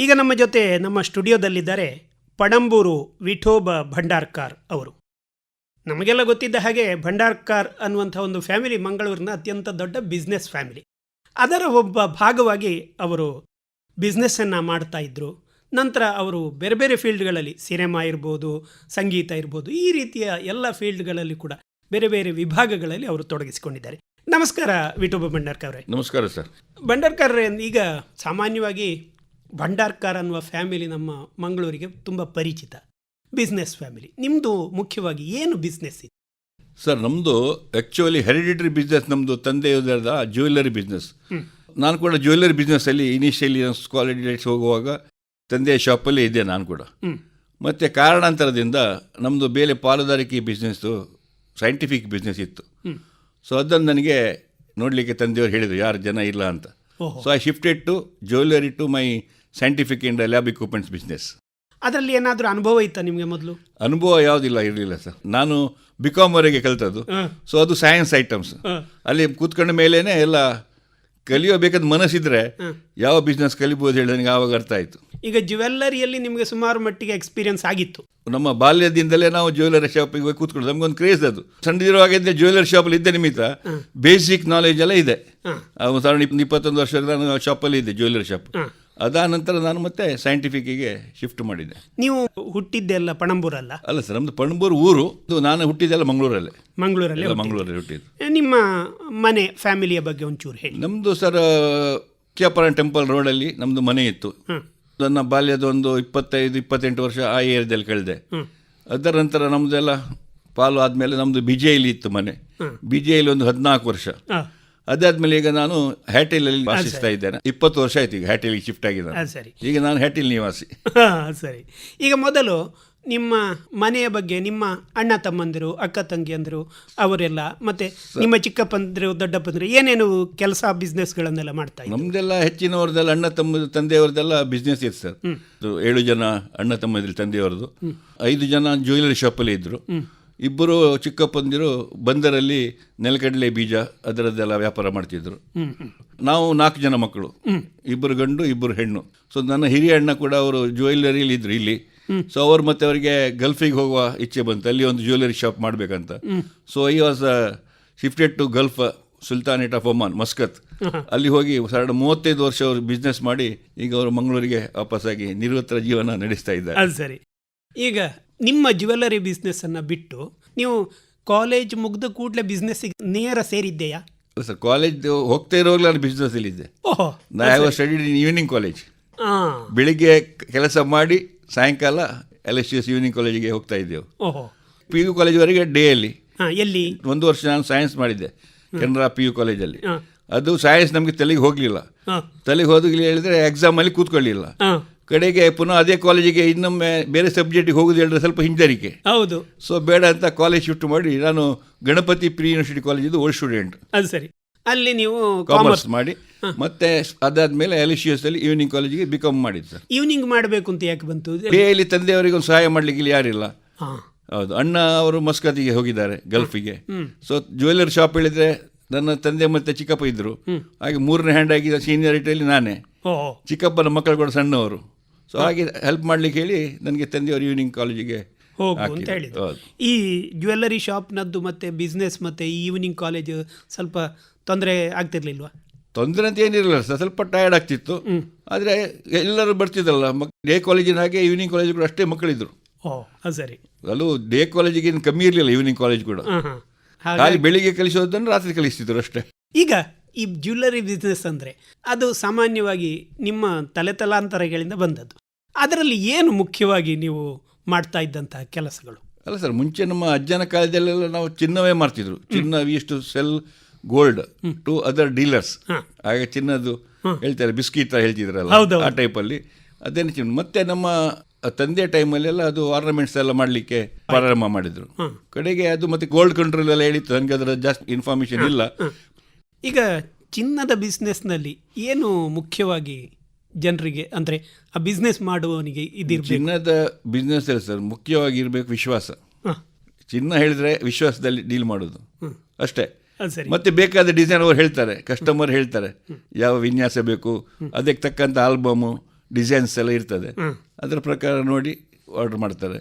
ಈಗ ನಮ್ಮ ಜೊತೆ ನಮ್ಮ ಸ್ಟುಡಿಯೋದಲ್ಲಿದ್ದಾರೆ ಪಡಂಬೂರು ವಿಠೋಬ ಭಂಡಾರ್ಕಾರ್ ಅವರು. ನಮಗೆಲ್ಲ ಗೊತ್ತಿದ್ದ ಹಾಗೆ ಭಂಡಾರ್ಕಾರ್ ಅನ್ನುವಂಥ ಒಂದು ಫ್ಯಾಮಿಲಿ ಮಂಗಳೂರಿನ ಅತ್ಯಂತ ದೊಡ್ಡ ಬಿಸ್ನೆಸ್ ಫ್ಯಾಮಿಲಿ ಅದರ ಒಬ್ಬ ಭಾಗವಾಗಿ ಅವರು ಬಿಸ್ನೆಸ್ಸನ್ನು ಮಾಡ್ತಾ ಇದ್ದರು ನಂತರ ಅವರು ಬೇರೆ ಬೇರೆ ಫೀಲ್ಡ್ಗಳಲ್ಲಿ ಸಿನಿಮಾ ಇರ್ಬೋದು ಸಂಗೀತ ಇರ್ಬೋದು ಈ ರೀತಿಯ ಎಲ್ಲ ಫೀಲ್ಡ್ಗಳಲ್ಲಿ ಕೂಡ ಬೇರೆ ಬೇರೆ ವಿಭಾಗಗಳಲ್ಲಿ ಅವರು ತೊಡಗಿಸಿಕೊಂಡಿದ್ದಾರೆ. ನಮಸ್ಕಾರ ವಿಠೋಬ ಭಂಡಾರ್ಕರ್ ಅವರೇ. ನಮಸ್ಕಾರ ಸರ್. ಭಂಡಾರ್ಕರ್ ಈಗ ಸಾಮಾನ್ಯವಾಗಿ ಭಂಡಾರ್ಕರ್ ಅನ್ನುವ ಫ್ಯಾಮಿಲಿ ನಮ್ಮ ಮಂಗಳೂರಿಗೆ ತುಂಬ ಪರಿಚಿತ. Business family. ನಿಮ್ಮದು ಮುಖ್ಯವಾಗಿ ಏನು ಬಿಸ್ನೆಸ್ ಇದೆ? ಸರ್ ನಮ್ಮದು ಆ್ಯಕ್ಚುಲಿ ಹೆರಿಡಿಟರಿ ಬಿಸ್ನೆಸ್ ನಮ್ಮದು ತಂದೆಯದ ಜ್ಯುವೆಲ್ಲರಿ ಬಿಸ್ನೆಸ್ ನಾನು ಕೂಡ ಜ್ಯುವೆಲ್ಲರಿ ಬಿಸ್ನೆಸ್ಸಲ್ಲಿ ಇನಿಷಿಯಲಿ ಕ್ವಾಲಿಟಿ ಡೇಟ್ಸ್ ಹೋಗುವಾಗ ತಂದೆಯ ಶಾಪಲ್ಲೇ ಇದ್ದೆ ನಾನು ಕೂಡ. ಮತ್ತು ಕಾರಣಾಂತರದಿಂದ ನಮ್ಮದು ಬೇರೆ ಪಾಲುದಾರಿಕೆ ಬಿಸ್ನೆಸ್ಸು ಸೈಂಟಿಫಿಕ್ ಬಿಸ್ನೆಸ್ ಇತ್ತು. ಸೊ ಅದನ್ನು ನನಗೆ ನೋಡಲಿಕ್ಕೆ ತಂದೆಯವರು ಹೇಳಿದರು ಯಾರು ಜನ ಇಲ್ಲ ಅಂತ. So I shifted to jewellery to my scientific and lab equipments business ಅದರಲ್ಲಿ ಏನಾದರೂ ಅನುಭವ ಇತ್ತ ನಿಮಗೆ ಮೊದಲು? ಅನುಭವ ಯಾವುದಿಲ್ಲ ಇರಲಿಲ್ಲ ಸರ್. ನಾನು ಬಿ ಕಾಮ್ವರೆಗೆ ಕಲಿತದ್ದು. ಸೊ ಅದು ಸೈನ್ಸ್ ಐಟಮ್ಸ್ ಅಲ್ಲಿ ಕೂತ್ಕೊಂಡ ಮೇಲೇನೆ ಎಲ್ಲ ಕಲಿಯಬೇಕಾದ ಮನಸ್ಸಿದ್ರೆ. ಯಾವ ಬಿಸ್ನೆಸ್ ಕಲಿಬೋದು ಹೇಳಿ ನನಗೆ ಆವಾಗ ಅರ್ಥ ಆಯಿತು. ಈಗ ಜ್ಯುವೆಲ್ಲರಿಯಲ್ಲಿ ನಿಮಗೆ ಸುಮಾರು ಮಟ್ಟಿಗೆ ಎಕ್ಸ್ಪೀರಿಯನ್ಸ್ ಆಗಿತ್ತು. ನಮ್ಮ ಬಾಲ್ಯದಿಂದಲೇ ನಾವು ಜ್ಯುವೆಲ್ಲರಿ ಶಾಪಿಗೆ ಹೋಗಿ ಕೂತ್ಕೊಂಡು ನಮಗೊಂದು ಕ್ರೇಜ್ ಅದು. ಸಣ್ಣದಿರುವಾಗಿದ್ದ ಜ್ಯುವೆಲ್ಲರಿ ಶಾಪಲ್ಲಿ ಇದ್ದ ನಿಮಿತ್ತ ಬೇಸಿಕ್ ನಾಲೆಜ್ ಎಲ್ಲ ಇದೆ. ಸಾಧಾರಣ ಇಪ್ಪ- ಇಪ್ಪತ್ತೊಂದು ವರ್ಷ ನಾನು ಶಾಪಲ್ಲಿ ಇದ್ದೆ ಜ್ಯುವೆಲ್ಲರಿ ಶಾಪ್ ಅದಾದ ನಂತರ ನಾನು ಮತ್ತೆ ಸೈಂಟಿಫಿಕ್ಕಿಗೆ ಶಿಫ್ಟ್ ಮಾಡಿದ್ದೆ ನೀವು ಹುಟ್ಟಿದ್ದೆಲ್ಲ ಪಣಂಬೂರಲ್ಲ ಅಲ್ಲ? ಸರ್ ನಮ್ಮದು ಪಣಂಬೂರು ಊರು. ಇದು ನಾನು ಹುಟ್ಟಿದ್ದೆಲ್ಲ ಮಂಗಳೂರಲ್ಲೇ. ಮಂಗಳೂರಲ್ಲಿ ಮಂಗಳೂರಲ್ಲಿ ಹುಟ್ಟಿದ್ದು. ನಿಮ್ಮ ಮನೆ ಫ್ಯಾಮಿಲಿಯ ಬಗ್ಗೆ ಒಂಚೂರು ಹೇಳಿ. ನಮ್ಮದು ಸರ್ ಕ್ಯಾಪರನ್ ಟೆಂಪಲ್ ರೋಡಲ್ಲಿ ನಮ್ಮದು ಮನೆ ಇತ್ತು. ನನ್ನ ಬಾಲ್ಯದ ಒಂದು ಇಪ್ಪತ್ತೈದು ಇಪ್ಪತ್ತೆಂಟು ವರ್ಷ ಆ ಏರಿಯಾದಲ್ಲಿ ಕಳೆದೆ. ಅದರ ನಂತರ ನಮ್ಮದೆಲ್ಲ ಪಾಲು ಆದಮೇಲೆ ನಮ್ಮದು ಬಿಜೆಯಲ್ಲಿ ಇತ್ತು ಮನೆ. ಬಿಜೆಯಲ್ಲಿ ಒಂದು ಹದಿನಾಲ್ಕು ವರ್ಷ. ಅದಾದ್ಮೇಲೆ ಈಗ ನಾನು ಹ್ಯಾಟೆಲಲ್ಲಿ ವಾಸಿಸ್ತಾ ಇದ್ದೇನೆ. ಇಪ್ಪತ್ತು ವರ್ಷ ಆಯ್ತು ಈಗ ಹ್ಯಾಟೆಲಿಗೆ ಶಿಫ್ಟ್ ಆಗಿದ್ದಾನೆ. ಅದು ಸರಿ. ಈಗ ನಾನು ಹ್ಯಾಟೆಲ್ ನಿವಾಸಿ. ಸರಿ. ಈಗ ಮೊದಲು ನಿಮ್ಮ ಮನೆಯ ಬಗ್ಗೆ ನಿಮ್ಮ ಅಣ್ಣ ತಮ್ಮಂದಿರು ಅಕ್ಕ ತಂಗಿಯಂದಿರು ಅವರೆಲ್ಲ ಮತ್ತೆ ನಿಮ್ಮ ಚಿಕ್ಕಪ್ಪಂದಿರು ದೊಡ್ಡಪ್ಪಂದಿರು ಏನೇನು ಕೆಲಸ ಬಿಸ್ನೆಸ್ಗಳನ್ನೆಲ್ಲ ಮಾಡ್ತಾ ಇದ್ದಾರೆ ನಮ್ದೆಲ್ಲ ಹೆಚ್ಚಿನವ್ರದ್ದೆಲ್ಲ ಅಣ್ಣ ತಮ್ಮ ತಂದೆಯವ್ರದ್ದೆಲ್ಲ ಬಿಸ್ನೆಸ್ ಇತ್ತು ಸರ್. ಏಳು ಜನ ಅಣ್ಣ ತಮ್ಮಂದಿರು ತಂದೆಯವ್ರದ್ದು ಐದು ಜನ ಜ್ಯುವೆಲರಿ ಶಾಪಲ್ಲಿ ಇದ್ದರು ಇಬ್ಬರು ಚಿಕ್ಕಪ್ಪಂದಿರು ಬಂದರಲ್ಲಿ ನೆಲಗಡಲೆ ಬೀಜ ಅದರದ್ದೆಲ್ಲ ವ್ಯಾಪಾರ ಮಾಡ್ತಿದ್ರು. ನಾವು ನಾಲ್ಕು ಜನ ಮಕ್ಕಳು. ಇಬ್ಬರು ಗಂಡು ಇಬ್ಬರು ಹೆಣ್ಣು. ಸೊ ನನ್ನ ಹಿರಿಯ ಅಣ್ಣ ಕೂಡ ಅವರು ಜ್ಯುವೆಲ್ಲರಿಲಿ ಇದ್ರು ಇಲ್ಲಿ. ಸೊ ಅವ್ರು ಮತ್ತೆ ಅವರಿಗೆ ಗಲ್ಫಿಗೆ ಹೋಗುವ ಇಚ್ಛೆ ಬಂತು. ಅಲ್ಲಿ ಒಂದು ಜ್ಯುವೆಲ್ಲರಿ ಶಾಪ್ ಮಾಡಬೇಕಂತ. So I was shifted to Gulf Sultanate of Oman Muscat ಅಲ್ಲಿ ಹೋಗಿ ಸಾವಿರದ ಮೂವತ್ತೈದು ವರ್ಷ ಅವರು ಬಿಸ್ನೆಸ್ ಮಾಡಿ ಈಗ ಅವರು ಮಂಗಳೂರಿಗೆ ವಾಪಸ್ಸಾಗಿ ನಿವೃತ್ತರ ಜೀವನ ನಡೆಸ್ತಾ ಇದ್ದಾರೆ. ಸರಿ. ಈಗ ನಿಮ್ಮ ಜ್ಯುವೆಲ್ಲರಿ ಬಿಸ್ನೆಸ್ಸನ್ನು ಬಿಟ್ಟು ನೀವು ಕಾಲೇಜ್ ಮುಗ್ದ ಕೂಡಲೇ ಬಿಸ್ನೆಸ್ಸಿಗೆ ನೇರ ಸೇರಿದ್ದೆಯಾ? ಸರ್ ಕಾಲೇಜ್ ಹೋಗ್ತಾ ಇರುವಾಗಲೂ ನಾನು ಬಿಸ್ನೆಸ್ ಇದ್ದೆ. ಓಹೋ ನಾ have studied in evening college ಹಾಂ. ಬೆಳಿಗ್ಗೆ ಕೆಲಸ ಮಾಡಿ ಸಾಯಂಕಾಲ ಎಲ್ ಎಸ್ ಎಸ್ ಈವ್ನಿಂಗ್ ಕಾಲೇಜಿಗೆ ಹೋಗ್ತಾ ಇದ್ದೆವು. ಓಹೋ. ಪಿ ಯು ಕಾಲೇಜ್ವರೆಗೆ ಡೇಯಲ್ಲಿ ಹಾಂ ಎಲ್ಲಿ? ಒಂದು ವರ್ಷ ನಾನು ಸೈನ್ಸ್ ಮಾಡಿದ್ದೆ ಕೆನರಾ ಪಿ ಯು ಕಾಲೇಜಲ್ಲಿ ಅದು ಸೈನ್ಸ್ ನಮಗೆ ತಲೆಗೆ ಹೋಗಲಿಲ್ಲ. ಹಾಂ. ತಲೆಗೆ ಹೋದಾಗ ಹೇಳಿದ್ರೆ ಎಕ್ಸಾಮಲ್ಲಿ ಕೂತ್ಕೊಳ್ಳಿಲ್ಲ. ಕಡೆಗೆ ಪುನಃ ಅದೇ ಕಾಲೇಜಿಗೆ ಇನ್ನೊಮ್ಮೆ ಬೇರೆ ಸಬ್ಜೆಕ್ಟಿಗೆ ಹೋಗೋದು ಹೇಳಿದ್ರೆ ಸ್ವಲ್ಪ ಹಿಂಜರಿಕೆ. ಹೌದು. ಸೊ ಬೇಡ ಅಂತ ಕಾಲೇಜ್ ಶಿಫ್ಟ್ ಮಾಡಿ ನಾನು ಗಣಪತಿ ಪ್ರಿ ಯೂನಿವರ್ಸಿಟಿ ಕಾಲೇಜಿದ್ದು ಓಲ್ಡ್ ಸ್ಟೂಡೆಂಟ್. ಅದು ಸರಿ. ಅಲ್ಲಿ ನೀವು ಕಾಮರ್ಸ್ ಮಾಡಿ. ಮತ್ತೆ ಅದಾದ್ಮೇಲೆ ಎಲ್ ಸಿ ಎಸ್ ಅಲ್ಲಿ ಈವ್ನಿಂಗ್ ಕಾಲೇಜಿಗೆ ಬಿ ಕಾಮ್ ಮಾಡಿದ್ದು ಸರ್. ಈವ್ನಿಂಗ್ ಮಾಡಬೇಕು ಅಂತ ಯಾಕೆ ಬಂತು? ಡೇಲಿ ತಂದೆಯವರಿಗೆ ಒಂದು ಸಹಾಯ ಮಾಡಲಿಕ್ಕೆ ಇಲ್ಲಿ ಯಾರಿಲ್ಲ. ಹೌದು. ಅಣ್ಣ ಅವರು ಮಸ್ಕತಿಗೆ ಹೋಗಿದ್ದಾರೆ ಗಲ್ಫಿಗೆ. ಸೊ ಜ್ಯುವೆಲ್ಲರಿ ಶಾಪ್ ಹೇಳಿದ್ರೆ ನನ್ನ ತಂದೆ ಮತ್ತೆ ಚಿಕ್ಕಪ್ಪ ಇದ್ರು. ಹಾಗೆ ಮೂರನೇ ಹ್ಯಾಂಡ್ ಆಗಿದ್ದ ಸೀನಿಯರಿಟಿಯಲ್ಲಿ ನಾನೇ. ಚಿಕ್ಕಪ್ಪನ ಮಕ್ಕಳು ಕೂಡ ಸಣ್ಣವರು. ಸೊ ಹಾಗೆ ಹೆಲ್ಪ್ ಮಾಡ್ಲಿಕ್ಕೆ ಹೇಳಿ ನನಗೆ ತಂದೆಯವರು ಈವ್ನಿಂಗ್ ಕಾಲೇಜಿಗೆ ಹೋಗು ಅಂತ ಹಾಕಿದ್ರು. ಹೇಳಿದ್ರು. ಹೌದು. ಈ ಜ್ಯುವೆಲ್ಲರಿ ಶಾಪ್ನದ್ದು ಮತ್ತೆ ಬಿಸ್ನೆಸ್ ಮತ್ತೆ ಈವ್ನಿಂಗ್ ಕಾಲೇಜ್ ಸ್ವಲ್ಪ ತೊಂದರೆ ಆಗ್ತಿರ್ಲಿಲ್ವಾ? ತೊಂದರೆ ಅಂತ ಏನಿರಲಿಲ್ಲ ಸರ್ ಸ್ವಲ್ಪ ಟಯರ್ಡ್ ಆಗ್ತಿತ್ತು. ಆದರೆ ಎಲ್ಲರೂ ಬರ್ತಿದ್ರಲ್ಲ ಮಕ್ ಡೇ ಕಾಲೇಜಿನ ಹಾಗೆ ಈವ್ನಿಂಗ್ ಕಾಲೇಜ್ ಕೂಡ ಅಷ್ಟೇ ಮಕ್ಕಳಿದ್ರು. ಓ ಅದು ಸರಿ. ಅಲ್ಲೂ ಡೇ ಕಾಲೇಜಿಗೆ ಏನು ಕಮ್ಮಿ ಇರಲಿಲ್ಲ ಈವ್ನಿಂಗ್ ಕಾಲೇಜ್ ಕೂಡ. ಹಾಂ ಹಾಂ ಹಾಗೆ ಖಾಲಿ ಬೆಳಿಗ್ಗೆ ಕಲಿಸೋದನ್ನು ರಾತ್ರಿ ಕಲಿಸ್ತಿದ್ರು ಅಷ್ಟೇ. ಈಗ ಈ ಜ್ಯುವೆಲ್ಲರಿ ಬಿಸ್ನೆಸ್ ಅಂದರೆ ಅದು ಸಾಮಾನ್ಯವಾಗಿ ನಿಮ್ಮ ತಲೆ ತಲಾಂತರಗಳಿಂದ ಬಂದದ್ದು. ಅದರಲ್ಲಿ ಏನು ಮುಖ್ಯವಾಗಿ ನೀವು ಮಾಡ್ತಾ ಇದ್ದಂತಹ ಕೆಲಸಗಳು? ಅಲ್ಲ ಸರ್ ಮುಂಚೆ ನಮ್ಮ ಅಜ್ಜನ ಕಾಲದಲ್ಲೆಲ್ಲ ನಾವು ಚಿನ್ನವೇ ಮಾಡ್ತಿದ್ರು ಚಿನ್ನ ಇಷ್ಟು sell gold to other dealers ಹಾಗೆ ಆಗ ಚಿನ್ನದ್ದು ಹೇಳ್ತಾರೆ ಬಿಸ್ಕಿಟ್ ಹೇಳ್ತಿದ್ರಲ್ಲ. ಆ ಟೈಪಲ್ಲಿ ಅದೇನು ಚಿನ್ನ. ಮತ್ತೆ ನಮ್ಮ ತಂದೆ ಟೈಮಲ್ಲೆಲ್ಲ ಅದು ಆರ್ನಮೆಂಟ್ಸ್ ಎಲ್ಲ ಮಾಡಲಿಕ್ಕೆ ಪ್ರಾರಂಭ ಮಾಡಿದ್ರು. ಕಡೆಗೆ ಅದು ಮತ್ತೆ ಗೋಲ್ಡ್ ಕಂಟ್ರೋಲ್ ಎಲ್ಲ ಹೇಳಿತ್ತು. ನನಗೆ ಅದರ ಜಾಸ್ತಿ ಇನ್ಫಾರ್ಮೇಶನ್ ಇಲ್ಲ. ಈಗ ಚಿನ್ನದ ಬಿಸ್ನೆಸ್ನಲ್ಲಿ ಏನು ಮುಖ್ಯವಾಗಿ ಜನರಿಗೆ ಅಂದರೆ ಆ ಬಿಸ್ನೆಸ್ ಮಾಡುವವನಿಗೆ ಇದಿರಬೇಕು? ಚಿನ್ನದ ಬಿಸ್ನೆಸ್ ಅಲ್ಲಿ ಸರ್ ಮುಖ್ಯವಾಗಿ ಇರಬೇಕು ವಿಶ್ವಾಸ. ಚಿನ್ನ ಹೇಳಿದ್ರೆ ವಿಶ್ವಾಸದಲ್ಲಿ ಡೀಲ್ ಮಾಡೋದು. ಅಷ್ಟೇ. ಮತ್ತೆ ಬೇಕಾದ ಡಿಸೈನ್ ಅವ್ರು ಹೇಳ್ತಾರೆ ಕಸ್ಟಮರ್ ಹೇಳ್ತಾರೆ. ಯಾವ ವಿನ್ಯಾಸ ಬೇಕು ಅದಕ್ಕೆ ತಕ್ಕಂಥ ಆಲ್ಬಮು ಡಿಸೈನ್ಸ್ ಎಲ್ಲ ಇರ್ತದೆ. ಅದರ ಪ್ರಕಾರ ನೋಡಿ ಆರ್ಡರ್ ಮಾಡ್ತಾರೆ.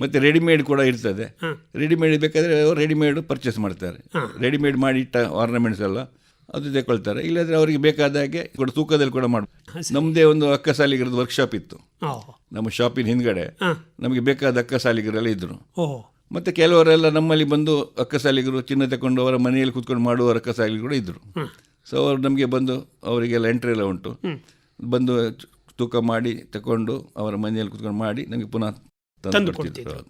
ಮತ್ತೆ ರೆಡಿಮೇಡ್ ಕೂಡ ಇರ್ತದೆ. ರೆಡಿಮೇಡ್ ಬೇಕಾದರೆ ಅವರು ರೆಡಿಮೇಡ್ ಪರ್ಚೇಸ್ ಮಾಡ್ತಾರೆ. ರೆಡಿಮೇಡ್ ಮಾಡಿಟ್ಟ ಆರ್ನಮೆಂಟ್ಸ್ ಎಲ್ಲ ಅದು ತೆಕೊಳ್ತಾರೆ. ಇಲ್ಲಾದ್ರೆ ಅವರಿಗೆ ಬೇಕಾದ ಹಾಗೆ ಕೂಡ ತೂಕದಲ್ಲಿ ಕೂಡ ಮಾಡ ಮಾಡ್ಬೋದು ನಮ್ಮದೇ ಒಂದು ಅಕ್ಕ ಸಾಲಿಗರದ್ದು ವರ್ಕ್ಶಾಪ್ ಇತ್ತು ನಮ್ಮ ಶಾಪಿನ ಹಿಂದ್ಗಡೆ. ನಮಗೆ ಬೇಕಾದ ಅಕ್ಕ ಸಾಲಿಗರೆಲ್ಲ ಇದ್ದರು ಮತ್ತೆ ಕೆಲವರೆಲ್ಲ ನಮ್ಮಲ್ಲಿ ಬಂದು ಅಕ್ಕ ಸಾಲಿಗರು ಚಿನ್ನ ತಗೊಂಡು ಅವರ ಮನೆಯಲ್ಲಿ ಕೂತ್ಕೊಂಡು ಮಾಡುವ ಅಕ್ಕ ಸಾಲಿಗರು ಕೂಡ ಇದ್ದರು ಸೊ ಅವರು ನಮಗೆ ಬಂದು ಅವರಿಗೆಲ್ಲ ಎಂಟ್ರಿ ಎಲ್ಲ ಉಂಟು. ಬಂದು ತೂಕ ಮಾಡಿ ತಗೊಂಡು ಅವರ ಮನೆಯಲ್ಲಿ ಕುತ್ಕೊಂಡು ಮಾಡಿ ನಮಗೆ ಪುನಃ ತಂದು ಕೊಡ್ತಿದ್ರು.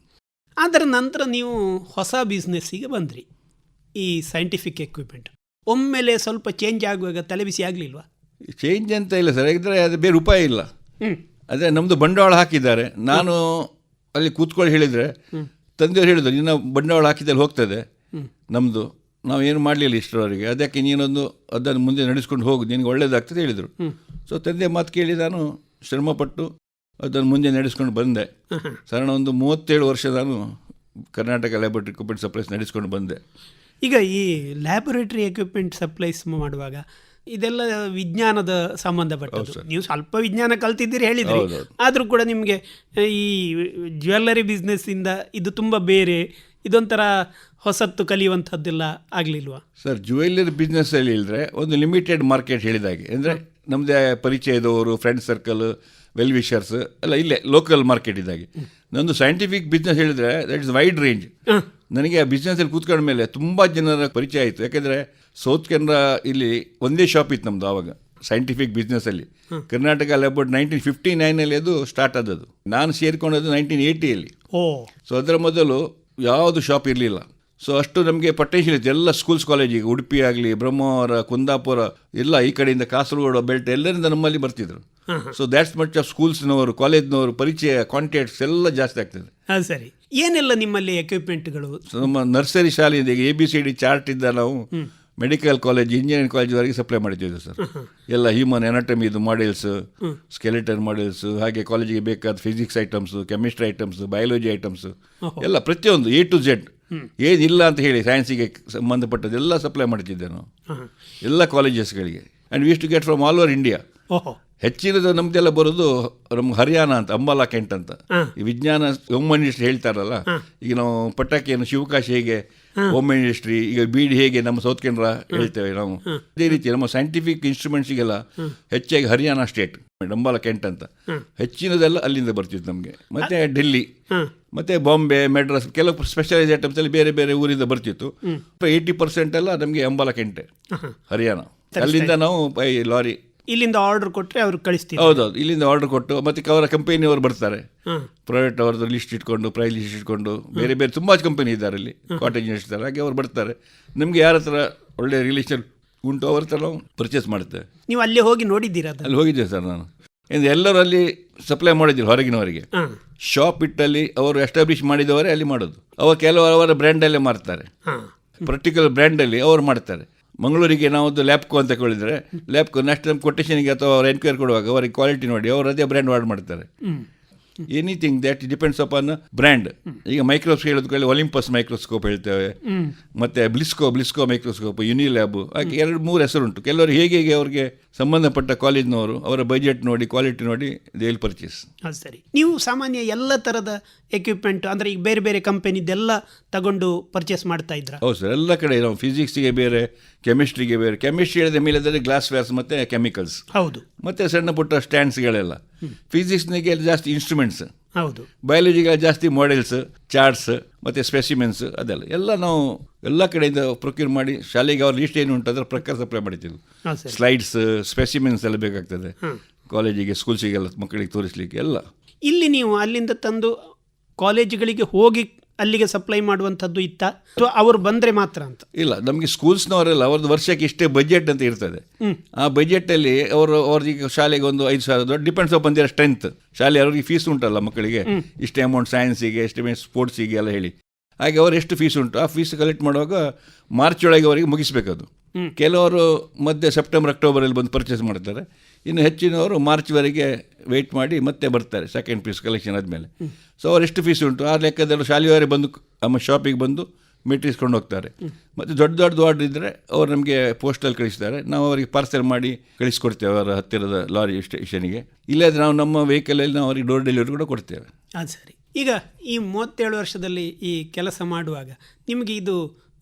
ಅದರ ನಂತರ ನೀವು ಹೊಸ ಬಿಸ್ನೆಸ್ಸಿಗೆ ಬಂದ್ರಿ. ಈ ಸೈಂಟಿಫಿಕ್ ಎಕ್ವಿಪ್ಮೆಂಟ್ ಒಮ್ಮೆಲೆ ಸ್ವಲ್ಪ ಚೇಂಜ್ ಆಗುವಾಗ ತಲೆಬಿಸಿ ಆಗಲಿಲ್ವಾ? ಚೇಂಜ್ ಅಂತ ಇಲ್ಲ ಸರ್ ಯಾಕಂದರೆ ಅದು ಬೇರೆ ಉಪಾಯ ಇಲ್ಲ. ಅದೇ ನಮ್ಮದು ಬಂಡವಾಳ ಹಾಕಿದ್ದಾರೆ. ನಾನು ಅಲ್ಲಿ ಕೂತ್ಕೊಳ್ಳಿ ಹೇಳಿದರೆ ತಂದೆಯವರು ಹೇಳಿದ್ರು ನಿನ್ನ ಬಂಡವಾಳ ಹಾಕಿದಲ್ಲಿ ಹೋಗ್ತದೆ. ನಮ್ಮದು ನಾವು ಏನು ಮಾಡಲಿಲ್ಲ ಇಷ್ಟರವರೆಗೆ. ಅದಕ್ಕೆ ನೀನೊಂದು ಅದನ್ನು ಮುಂದೆ ನಡೆಸ್ಕೊಂಡು ಹೋಗು ನಿನಗೆ ಒಳ್ಳೇದಾಗ್ತದೆ ಹೇಳಿದರು. ಸೊ ತಂದೆ ಮಾತು ಕೇಳಿ ನಾನು ಶ್ರಮಪಟ್ಟು ಅದನ್ನು ಮುಂದೆ ನಡೆಸ್ಕೊಂಡು ಬಂದೆ. ಸಾಧಾರಣ ಒಂದು ಮೂವತ್ತೇಳು ವರ್ಷ ನಾನು ಕರ್ನಾಟಕ ಲ್ಯಾಬೊರೇಟರಿ ಎಕ್ವಿಪ್ಮೆಂಟ್ ಸಪ್ಲೈಸ್ ನಡೆಸ್ಕೊಂಡು ಬಂದೆ. ಈಗ ಈ ಲ್ಯಾಬೊರೇಟರಿ ಎಕ್ವಿಪ್ಮೆಂಟ್ ಸಪ್ಲೈಸ್ ಮಾಡುವಾಗ ಇದೆಲ್ಲ ವಿಜ್ಞಾನದ ಸಂಬಂಧಪಟ್ಟದ್ದು. ನೀವು ಸ್ವಲ್ಪ ವಿಜ್ಞಾನ ಕಲ್ತಿದ್ದೀರಿ ಹೇಳಿದ್ರಿ. ಆದರೂ ಕೂಡ ನಿಮಗೆ ಈ ಜ್ಯುವೆಲ್ಲರಿ ಬಿಸ್ನೆಸ್ಸಿಂದ ಇದು ತುಂಬ ಬೇರೆ ಇದೊಂಥರ ಹೊಸತ್ತು ಕಲಿಯುವಂಥದ್ದೆಲ್ಲ ಆಗಲಿಲ್ವಾ? ಸರ್ ಜ್ಯುವೆಲ್ಲರಿ ಬಿಸ್ನೆಸ್ಸಲ್ಲಿ ಇಲ್ಲದ್ರೆ ಒಂದು ಲಿಮಿಟೆಡ್ ಮಾರ್ಕೆಟ್ ಹೇಳಿದಾಗೆ. ಅಂದರೆ ನಮ್ಮದೇ ಪರಿಚಯದವರು ಫ್ರೆಂಡ್ ಸರ್ಕಲ್ ವೆಲ್ ವಿಷರ್ಸ್ ಎಲ್ಲ ಇಲ್ಲೇ ಲೋಕಲ್ ಮಾರ್ಕೆಟ್ ಇದ್ದಾಗೆ. ನಂದು ಸೈಂಟಿಫಿಕ್ ಬಿಸ್ನೆಸ್ ಹೇಳಿದರೆ ದಟ್ ಇಸ್ ವೈಡ್ ರೇಂಜ್ ನನಗೆ ಆ ಬಿಸ್ನೆಸ್ಸಲ್ಲಿ ಕೂತ್ಕೊಂಡ ಮೇಲೆ ತುಂಬ ಜನರ ಪರಿಚಯ ಆಯಿತು. ಯಾಕೆಂದರೆ ಸೌತ್ ಕೆನರಾ ಇಲ್ಲಿ ಒಂದೇ ಶಾಪ್ ಇತ್ತು ನಮ್ಮದು ಆವಾಗ ಸೈಂಟಿಫಿಕ್ ಬಿಸ್ನೆಸ್ಸಲ್ಲಿ ಕರ್ನಾಟಕ ಅಬೌಟ್ ನೈನ್ಟೀನ್ ಫಿಫ್ಟಿ ನೈನಲ್ಲಿ ಅದು ಸ್ಟಾರ್ಟ್ ಆದದ್ದು. ನಾನು ಸೇರಿಕೊಂಡದ್ದು ನೈನ್ಟೀನ್ ಏಯ್ಟಿಯಲ್ಲಿ ಓ. ಸೊ ಅದರ ಮೊದಲು ಯಾವುದು ಶಾಪ್ ಇರಲಿಲ್ಲ. ಸೊ ಅಷ್ಟು ನಮಗೆ ಪೊಟೆನ್ಷಿಯಲ್ ಇತ್ತು. ಎಲ್ಲ ಸ್ಕೂಲ್ಸ್ ಕಾಲೇಜಿಗೆ ಉಡುಪಿ ಆಗಲಿ ಬ್ರಹ್ಮಾವರ ಕುಂದಾಪುರ ಎಲ್ಲ ಈ ಕಡೆಯಿಂದ ಕಾಸರಗೋಡು ಬೆಲ್ಟ್ ಎಲ್ಲರಿಂದ ನಮ್ಮಲ್ಲಿ ಬರ್ತಿದ್ರು. ಸೊ ದ್ಯಾಟ್ಸ್ ಮಚ್ ಆಫ್ ಸ್ಕೂಲ್ಸ್ನವರು ಕಾಲೇಜ್ನವರು ಪರಿಚಯ ಕಾಂಟ್ಯಾಕ್ಟ್ಸ್ ಎಲ್ಲ ಜಾಸ್ತಿ ಆಗ್ತದೆ. ಹಾಂ ಸರಿ. ಏನೆಲ್ಲ ನಿಮ್ಮಲ್ಲಿ ಎಕ್ವಿಪ್ಮೆಂಟ್ಗಳು ನಮ್ಮ ನರ್ಸರಿ ಶಾಲೆಯಿಂದ A B C D chart ಇದ್ದ ನಾವು ಮೆಡಿಕಲ್ ಕಾಲೇಜ್ ಇಂಜಿನಿಯರಿಂಗ್ ಕಾಲೇಜ್ವರೆಗೆ ಸಪ್ಲೈ ಮಾಡಿದ್ದೇವೆ ಸರ್. ಎಲ್ಲ ಹ್ಯೂಮನ್ ಎನಾಟಮಿದು ಮಾಡೆಲ್ಸ್ ಸ್ಕೆಲೆಟರ್ ಮಾಡೆಲ್ಸ್ ಹಾಗೆ ಕಾಲೇಜಿಗೆ ಬೇಕಾದ physics items chemistry items biology items ಎಲ್ಲ ಪ್ರತಿಯೊಂದು ಎ ಟು ಜೆಡ್ ಏನಿಲ್ಲ ಅಂತ ಹೇಳಿ ಸೈನ್ಸಿಗೆ ಸಂಬಂಧಪಟ್ಟದ್ದೆಲ್ಲ ಸಪ್ಲೈ ಮಾಡ್ತಿದ್ದೆ ನಾವು. ಎಲ್ಲ ಕಾಲೇಜಸ್ಗಳಿಗೆ and wish to get from all over India ಹೆಚ್ಚಿನದು ನಮ್ದೆಲ್ಲ ಬರೋದು ನಮ್ಮ ಹರಿಯಾಣ ಅಂತ ಅಂಬಾಲ ಕೆಂಟ್ ಅಂತ. ಈ ವಿಜ್ಞಾನ ಹೋಮ್ ಮಿನಿಸ್ಟ್ರಿ ಹೇಳ್ತಾರಲ್ಲ ಈಗ ನಾವು ಪಟಾಕಿಯನ್ನು ಶಿವಕಾಶಿ ಹೇಗೆ ಹೋಮ್ ಮಿನಿಸ್ಟ್ರಿ ಈಗ ಬೀಡಿ ಹೇಗೆ ನಮ್ಮ ಸೌತ್ ಕೇಂದ್ರ ಹೇಳ್ತೇವೆ ನಾವು. ಅದೇ ರೀತಿ ನಮ್ಮ ಸೈಂಟಿಫಿಕ್ ಇನ್ಸ್ಟ್ರೂಮೆಂಟ್ಸಿಗೆಲ್ಲ ಹೆಚ್ಚಾಗಿ ಹರಿಯಾಣ ಸ್ಟೇಟ್ ಅಂಬಾಲ ಕೆಂಟ್ ಅಂತ. ಹೆಚ್ಚಿನದೆಲ್ಲ ಅಲ್ಲಿಂದ ಬರ್ತಿತ್ತು ನಮಗೆ. ಮತ್ತೆ ಡೆಲ್ಲಿ ಮತ್ತೆ ಬಾಂಬೆ ಮೆಡ್ರಾಸ್ ಕೆಲವು ಸ್ಪೆಷಲೈಸ್ ಐಟಮ್ಸ್ ಅಲ್ಲಿ ಬೇರೆ ಬೇರೆ ಊರಿಂದ ಬರ್ತಿತ್ತು. ಏಯ್ಟಿ ಪರ್ಸೆಂಟ್ ಎಲ್ಲ ನಮಗೆ ಅಂಬಾಲ ಕೆಂಟೆ ಹರಿಯಾಣ. ಅಲ್ಲಿಂದ ನಾವು ಲಾರಿ ಇಲ್ಲಿಂದ ಆರ್ಡರ್ ಕೊಟ್ಟರೆ ಅವ್ರು ಕಳಿಸ್ತೀವಿ ಹೌದೌದು ಇಲ್ಲಿಂದ ಆರ್ಡರ್ ಕೊಟ್ಟು ಮತ್ತೆ ಅವರ ಕಂಪನಿಯವರು ಬರ್ತಾರೆ. ಪ್ರೈವೇಟ್ ಅವ್ರದ್ದು ಲಿಸ್ಟ್ ಇಟ್ಕೊಂಡು ಪ್ರೈಸ್ ಲಿಸ್ಟ್ ಇಟ್ಕೊಂಡು ಬೇರೆ ಬೇರೆ ತುಂಬ ಕಂಪನಿ ಇದ್ದಾರೆ ಇಲ್ಲಿ ಕಾಟೇಜ್ ಇರ್ತಾರೆ ಹಾಗೆ ಅವ್ರು ಬರ್ತಾರೆ. ನಮಗೆ ಯಾರ ಹತ್ರ ಒಳ್ಳೆ ರಿಲೇಷನ್ ಉಂಟು ಅವ್ರ ಹತ್ರ ನಾವು ಪರ್ಚೇಸ್ ಮಾಡ್ತೇವೆ ನೀವು ಅಲ್ಲಿ ಹೋಗಿ ನೋಡಿದ್ದೀರಾ ಅಲ್ಲಿ ಹೋಗಿದ್ದೆ ಸರ್ ನಾನು. ಎಂದು ಎಲ್ಲರೂ ಅಲ್ಲಿ ಸಪ್ಲೈ ಮಾಡಿದ್ರು ಹೊರಗಿನವರಿಗೆ. ಶಾಪ್ ಇಟ್ಟಲ್ಲಿ ಅವರು ಎಸ್ಟಾಬ್ಲಿಷ್ ಮಾಡಿದವರೇ ಅಲ್ಲಿ ಮಾಡೋದು. ಅವರು ಕೆಲವರು ಅವರ ಬ್ರ್ಯಾಂಡಲ್ಲೇ ಮಾರ್ತಾರೆ. ಪರ್ಟಿಕ್ಯುಲರ್ ಬ್ರ್ಯಾಂಡಲ್ಲಿ ಅವರು ಮಾಡ್ತಾರೆ. ಮಂಗಳೂರಿಗೆ ನಾವು ಒಂದು ಲ್ಯಾಪ್ಕೋ ಅಂತ ಕೇಳಿದರೆ, ಲ್ಯಾಪ್ಕೋ ನೆಕ್ಸ್ಟ್ ಟೈಮ್ ಕೊಟೇಷನ್ಗೆ ಅಥವಾ ಅವ್ರು ಎನ್ಕ್ವೈರಿ ಕೊಡುವಾಗ ಅವರಿಗೆ ಕ್ವಾಲಿಟಿ ನೋಡಿ, ಅವರು ಅದೇ ಬ್ರ್ಯಾಂಡ್ ವಾರ್ಡ್ ಮಾಡ್ತಾರೆ. Anything that depends upon brand ಈಗ ಮೈಕ್ರೋಸ್ಕೋಪ್ ಕೇಳಿ ಒಲಿಂಪಸ್ ಮೈಕ್ರೋಸ್ಕೋಪ್ ಹೇಳ್ತೇವೆ. ಮತ್ತೆ ಬ್ಲಿಸ್ಕೋ ಬ್ಲಿಸ್ಕೋ ಮೈಕ್ರೋಸ್ಕೋಪ್ ಯುನಿಲ್ಯಾಬ್ ಹಾಗೆ ಎರಡು ಮೂರು ಹೆಸರುಂಟು. ಕೆಲವರು ಹೇಗೆ ಹೇಗೆ ಅವ್ರಿಗೆ ಸಂಬಂಧಪಟ್ಟ ಕಾಲೇಜ್ನವರು ಅವರ ಬಜೆಟ್ ನೋಡಿ ಕ್ವಾಲಿಟಿ ನೋಡಿ ದೇಲ್ ಪರ್ಚೇಸ್ ಅದು ಸರಿ. ನೀವು ಸಾಮಾನ್ಯ ಎಲ್ಲ ಥರದ ಎಕ್ವಿಪ್ಮೆಂಟ್ ಅಂದರೆ ಈಗ ಬೇರೆ ಬೇರೆ ಕಂಪೆನಿದೆಲ್ಲ ತಗೊಂಡು ಪರ್ಚೇಸ್ ಮಾಡ್ತಾ ಇದ್ರ. ಹೌದು ಸರ್ ಎಲ್ಲ ಕಡೆ ನಾವು ಫಿಸಿಕ್ಸ್ಗೆ ಬೇರೆ ಕೆಮಿಸ್ಟ್ರಿಗೆ ಬೇರೆ ಕೆಮಿಸ್ಟ್ರಿ ಹೇಳಿದ ಮೇಲೆ ಗ್ಲಾಸ್ ವ್ಯಾಸ್ ಮತ್ತು ಕೆಮಿಕಲ್ಸ್ ಹೌದು. ಮತ್ತು ಸಣ್ಣ ಪುಟ್ಟ ಸ್ಟ್ಯಾಂಡ್ಸ್ಗಳೆಲ್ಲ ಫಿಸಿಕ್ಸ್ನಿಗೆ ಜಾಸ್ತಿ ಇನ್ಸ್ಟ್ರೂಮೆಂಟ್ಸ್ ಹೌದು. ಬಯಾಲಜಿಗೆ ಜಾಸ್ತಿ ಮಾಡೆಲ್ಸ್ ಚಾರ್ಟ್ಸ್ ಮತ್ತು ಸ್ಪೆಸಿಮೆನ್ಸ್ ಅದೆಲ್ಲ. ಎಲ್ಲ ನಾವು ಎಲ್ಲ ಕಡೆಯಿಂದ ಪ್ರೊಕ್ಯೂರ್ ಮಾಡಿ ಶಾಲೆಗೆ ಅವ್ರ ಲೀಸ್ಟ್ ಏನು ಉಂಟು ಅದರ ಪ್ರಕಾರ ಸಪ್ಲೈ ಮಾಡ್ತೀವಿ ಸ್ಲೈಡ್ಸ್ ಸ್ಪೆಸಿಮೆನ್ಸ್ ಎಲ್ಲ ಬೇಕಾಗ್ತದೆ. ಕಾಲೇಜಿಗೆ ಸ್ಕೂಲ್ಸಿಗೆಲ್ಲ ಮಕ್ಕಳಿಗೆ ತೋರಿಸ್ಲಿಕ್ಕೆ ಎಲ್ಲ. ಇಲ್ಲಿ ನೀವು ಅಲ್ಲಿಂದ ತಂದು ಕಾಲೇಜುಗಳಿಗೆ ಹೋಗಿ ಅಲ್ಲಿಗೆ ಸಪ್ಲೈ ಮಾಡುವಂಥದ್ದು ಇತ್ತ? ಅಥವಾ ಅವರು ಬಂದರೆ ಮಾತ್ರ ಅಂತ? ಇಲ್ಲ ನಮಗೆ ಸ್ಕೂಲ್ಸ್ನವರೆಲ್ಲ ಅವ್ರದ್ದು ವರ್ಷಕ್ಕೆ ಇಷ್ಟೇ ಬಜೆಟ್ ಅಂತ ಇರ್ತದೆ. ಆ ಬಜೆಟಲ್ಲಿ ಅವರು ಅವ್ರಿಗೆ ಶಾಲೆಗೆ ಒಂದು ಐದು ಸಾವಿರ ದೊಡ್ಡ ಡಿಪೆಂಡ್ಸ್ ಅಪಾನ್ ದಿಯರ್ ಸ್ಟ್ರೆಂತ್ ಶಾಲೆ ಅವ್ರಿಗೆ ಫೀಸ್ ಉಂಟಲ್ಲ ಮಕ್ಕಳಿಗೆ. ಇಷ್ಟೇ ಅಮೌಂಟ್ ಸೈನ್ಸಿಗೆ ಅಮೌಂಟ್ ಸ್ಪೋರ್ಟ್ಸಿಗೆ ಎಲ್ಲ ಹೇಳಿ. ಹಾಗೆ ಅವ್ರು ಎಷ್ಟು ಫೀಸ್ ಉಂಟು ಆ ಫೀಸ್ ಕಲೆಕ್ಟ್ ಮಾಡುವಾಗ ಮಾರ್ಚ್ ಒಳಗೆ ಅವರಿಗೆ ಮುಗಿಸ್ಬೇಕದು. ಕೆಲವರು ಮಧ್ಯೆ ಸೆಪ್ಟೆಂಬರ್ ಅಕ್ಟೋಬರಲ್ಲಿ ಬಂದು ಪರ್ಚೇಸ್ ಮಾಡ್ತಾರೆ. ಇನ್ನು ಹೆಚ್ಚಿನವರು ಮಾರ್ಚ್ವರೆಗೆ ವೆಯ್ಟ್ ಮಾಡಿ ಮತ್ತೆ ಬರ್ತಾರೆ ಸೆಕೆಂಡ್ ಪೀಸ್ ಕಲೆಕ್ಷನ್ ಆದಮೇಲೆ. ಸೊ ಅವ್ರು ಎಷ್ಟು ಫೀಸ್ ಉಂಟು? ಆ ಲೆಕ್ಕದಲ್ಲಿ ಶಾಲೆಯವರೇ ಬಂದು, ನಮ್ಮ ಶಾಪಿಗೆ ಬಂದು ಮೆಟ್ರಿಸ್ಕೊಂಡು ಹೋಗ್ತಾರೆ. ಮತ್ತು ದೊಡ್ಡ ದೊಡ್ಡ ಆರ್ಡರ್ ಇದ್ದರೆ ಅವ್ರು ನಮಗೆ ಪೋಸ್ಟಲ್ಲಿ ಕಳಿಸ್ತಾರೆ. ನಾವು ಅವರಿಗೆ ಪಾರ್ಸೆಲ್ ಮಾಡಿ ಕಳಿಸ್ಕೊಡ್ತೇವೆ ಅವರ ಹತ್ತಿರದ ಲಾರಿ ಸ್ಟೇಷನಿಗೆ ಇಲ್ಲದ್ರೆ ನಾವು ನಮ್ಮ ವೆಹಿಕಲಲ್ಲಿ ನಾವು ಅವರಿಗೆ ಡೋರ್ ಡೆಲಿವರಿ ಕೂಡ ಕೊಡ್ತೇವೆ. ಅದು ಸರಿ. ಈಗ ಈ ಮೂವತ್ತೇಳು ವರ್ಷದಲ್ಲಿ ಈ ಕೆಲಸ ಮಾಡುವಾಗ ನಿಮಗೆ ಇದು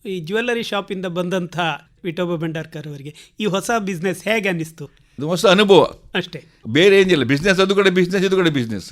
ಈ ಜ್ಯುವೆಲ್ಲರಿ ಶಾಪಿಂದ ಬಂದಂಥ ವಿಠೋಬ ಭಂಡಾರ್ಕರ್ ಅವರಿಗೆ ಈ ಹೊಸ ಬಿಸ್ನೆಸ್ ಹೇಗೆ ಅನ್ನಿಸ್ತು? ಇದು ಹೊಸ ಅನುಭವ. ಅಷ್ಟೇ. ಬೇರೆ ಏನಿಲ್ಲ ಬಿಸ್ನೆಸ್ ಅದು ಕೂಡ ಬಿಸ್ನೆಸ್ ಇದು ಕೂಡ ಬಿಸ್ನೆಸ್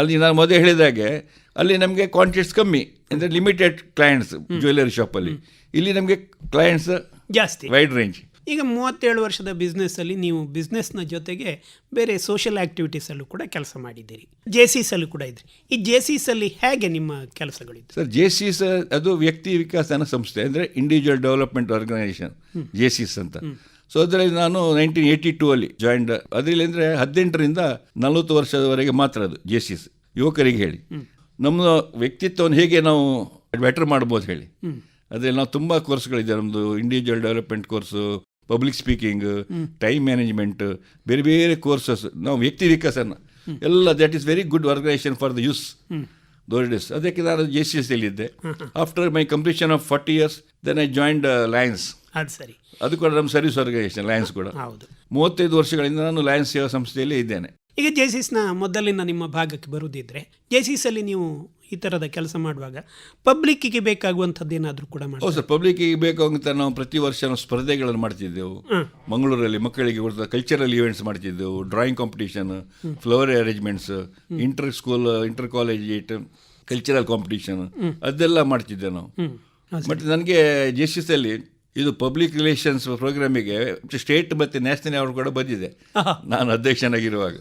ಅಲ್ಲಿ ನಾನು ಮೊದಲೇ ಹೇಳಿದಾಗೆ ಅಲ್ಲಿ ನಮಗೆ ಕ್ವಾಂಟಿಟೀಸ್ ಕಮ್ಮಿ ಅಂದರೆ ಲಿಮಿಟೆಡ್ ಕ್ಲೈಂಟ್ಸ್ ಜ್ಯುವೆಲರಿ ಶಾಪಲ್ಲಿ ಇಲ್ಲಿ ನಮಗೆ ಕ್ಲೈಂಟ್ಸ್ ಜಾಸ್ತಿ. ವೈಡ್ ರೇಂಜ್ ಈಗ ಮೂವತ್ತೇಳು ವರ್ಷದ ಬಿಸ್ನೆಸ್ಸಲ್ಲಿ ನೀವು ಬಿಸ್ನೆಸ್ನ ಜೊತೆಗೆ ಬೇರೆ ಸೋಷಿಯಲ್ ಆ್ಯಕ್ಟಿವಿಟೀಸಲ್ಲೂ ಕೂಡ ಕೆಲಸ ಮಾಡಿದ್ದೀರಿ. ಜೆ ಸಿಸಲ್ಲೂ ಕೂಡ ಇದ್ರಿ. ಈ ಜೆ ಸಿಸಲ್ಲಿ ಹೇಗೆ ನಿಮ್ಮ ಕೆಲಸಗಳಿದ್ದು? ಸರ್ ಜೆ ಸಿಸ್ ಅದು ವ್ಯಕ್ತಿ ವಿಕಾಸನ ಸಂಸ್ಥೆ ಅಂದರೆ individual development organisation J Cs ಅಂತ. ಸೊ ಅದರಲ್ಲಿ ನಾನು ನೈನ್ಟೀನ್ ಏಯ್ಟಿ ಟೂ ಅಲ್ಲಿ ಜಾಯಿಂಡ್ ಅದರಲ್ಲಿ ಅಂದರೆ ಹದಿನೆಂಟರಿಂದ ನಲವತ್ತು ವರ್ಷದವರೆಗೆ ಮಾತ್ರ ಅದು ಜೆ ಸಿಸ್ ಯುವಕರಿಗೆ ಹೇಳಿ. ನಮ್ಮ ವ್ಯಕ್ತಿತ್ವವನ್ನು ಹೇಗೆ ನಾವು ಬೆಟರ್ ಮಾಡ್ಬೋದು ಹೇಳಿ. ಅದರಲ್ಲಿ ನಾವು ತುಂಬ ಕೋರ್ಸ್ಗಳಿದೆ ನಮ್ಮದು individual development course public speaking time management ಬೇರೆ ಬೇರೆ ಕೋರ್ಸಸ್ ನಾವು ವ್ಯಕ್ತಿ ವಿಕಾಸನ. ಎಲ್ಲ that is very good organisation for the use those days ಅದಕ್ಕೆ ನಾನು ಜೆ ಸಿ ಎಸ್ ಇದ್ದೆ after my completion of forty years then I joined Lions ಅದು ಸರಿ. ಅದು ಕೂಡ ನಮ್ಮ ಸರ್ವಿಸ್ ಆರ್ಗನೈಸೇಷನ್ ಲಯನ್ಸ್ ಕೂಡ. ಹೌದು. ಮೂವತ್ತೈದು ವರ್ಷಗಳಿಂದ ನಾನು ಲಯನ್ಸ್ ಸೇವಾ ಸಂಸ್ಥೆಯಲ್ಲಿ ಇದ್ದೇನೆ. ಈಗ ಜೆ ನ ಮೊದಲಿನ ನಿಮ್ಮ ಭಾಗಕ್ಕೆ ಬರುವುದಿದ್ರೆ ಜೆ ಅಲ್ಲಿ ನೀವು ಈ ಥರದ ಕೆಲಸ ಮಾಡುವಾಗ ಪಬ್ಲಿಕ್ಕಿಗೆ ಬೇಕಾಗುವಂಥದ್ದು ಏನಾದರೂ ಕೂಡ ಮಾಡಿ ಹೌದು ಸರ್ ಪಬ್ಲಿಕ್ಕಿಗೆ ಬೇಕಾಗುವಂಥ ನಾವು ಪ್ರತಿ ವರ್ಷ ನಾವು ಸ್ಪರ್ಧೆಗಳನ್ನು ಮಾಡ್ತಿದ್ದೆವು. ಮಂಗಳೂರಲ್ಲಿ ಮಕ್ಕಳಿಗೆ ಕೊಡ್ತಾ ಕಲ್ಚರಲ್ ಇವೆಂಟ್ಸ್ ಮಾಡ್ತಿದ್ದೆವು. Drawing competition flower arrangements inter school inter college cultural competition ಅದೆಲ್ಲ ಮಾಡ್ತಿದ್ದೆ ನಾವು. ಬಟ್ ನನಗೆ ಜೆ ಸಿ ಅಲ್ಲಿ ಇದು ಪಬ್ಲಿಕ್ ರಿಲೇಷನ್ಸ್ ಪ್ರೋಗ್ರಾಮಿಗೆ ಸ್ಟೇಟ್ ಮತ್ತು ನ್ಯಾಷನಲ್ ಅವರು ಕೂಡ ಬಂದಿದೆ. ನಾನು ಅಧ್ಯಕ್ಷನಾಗಿರುವಾಗ.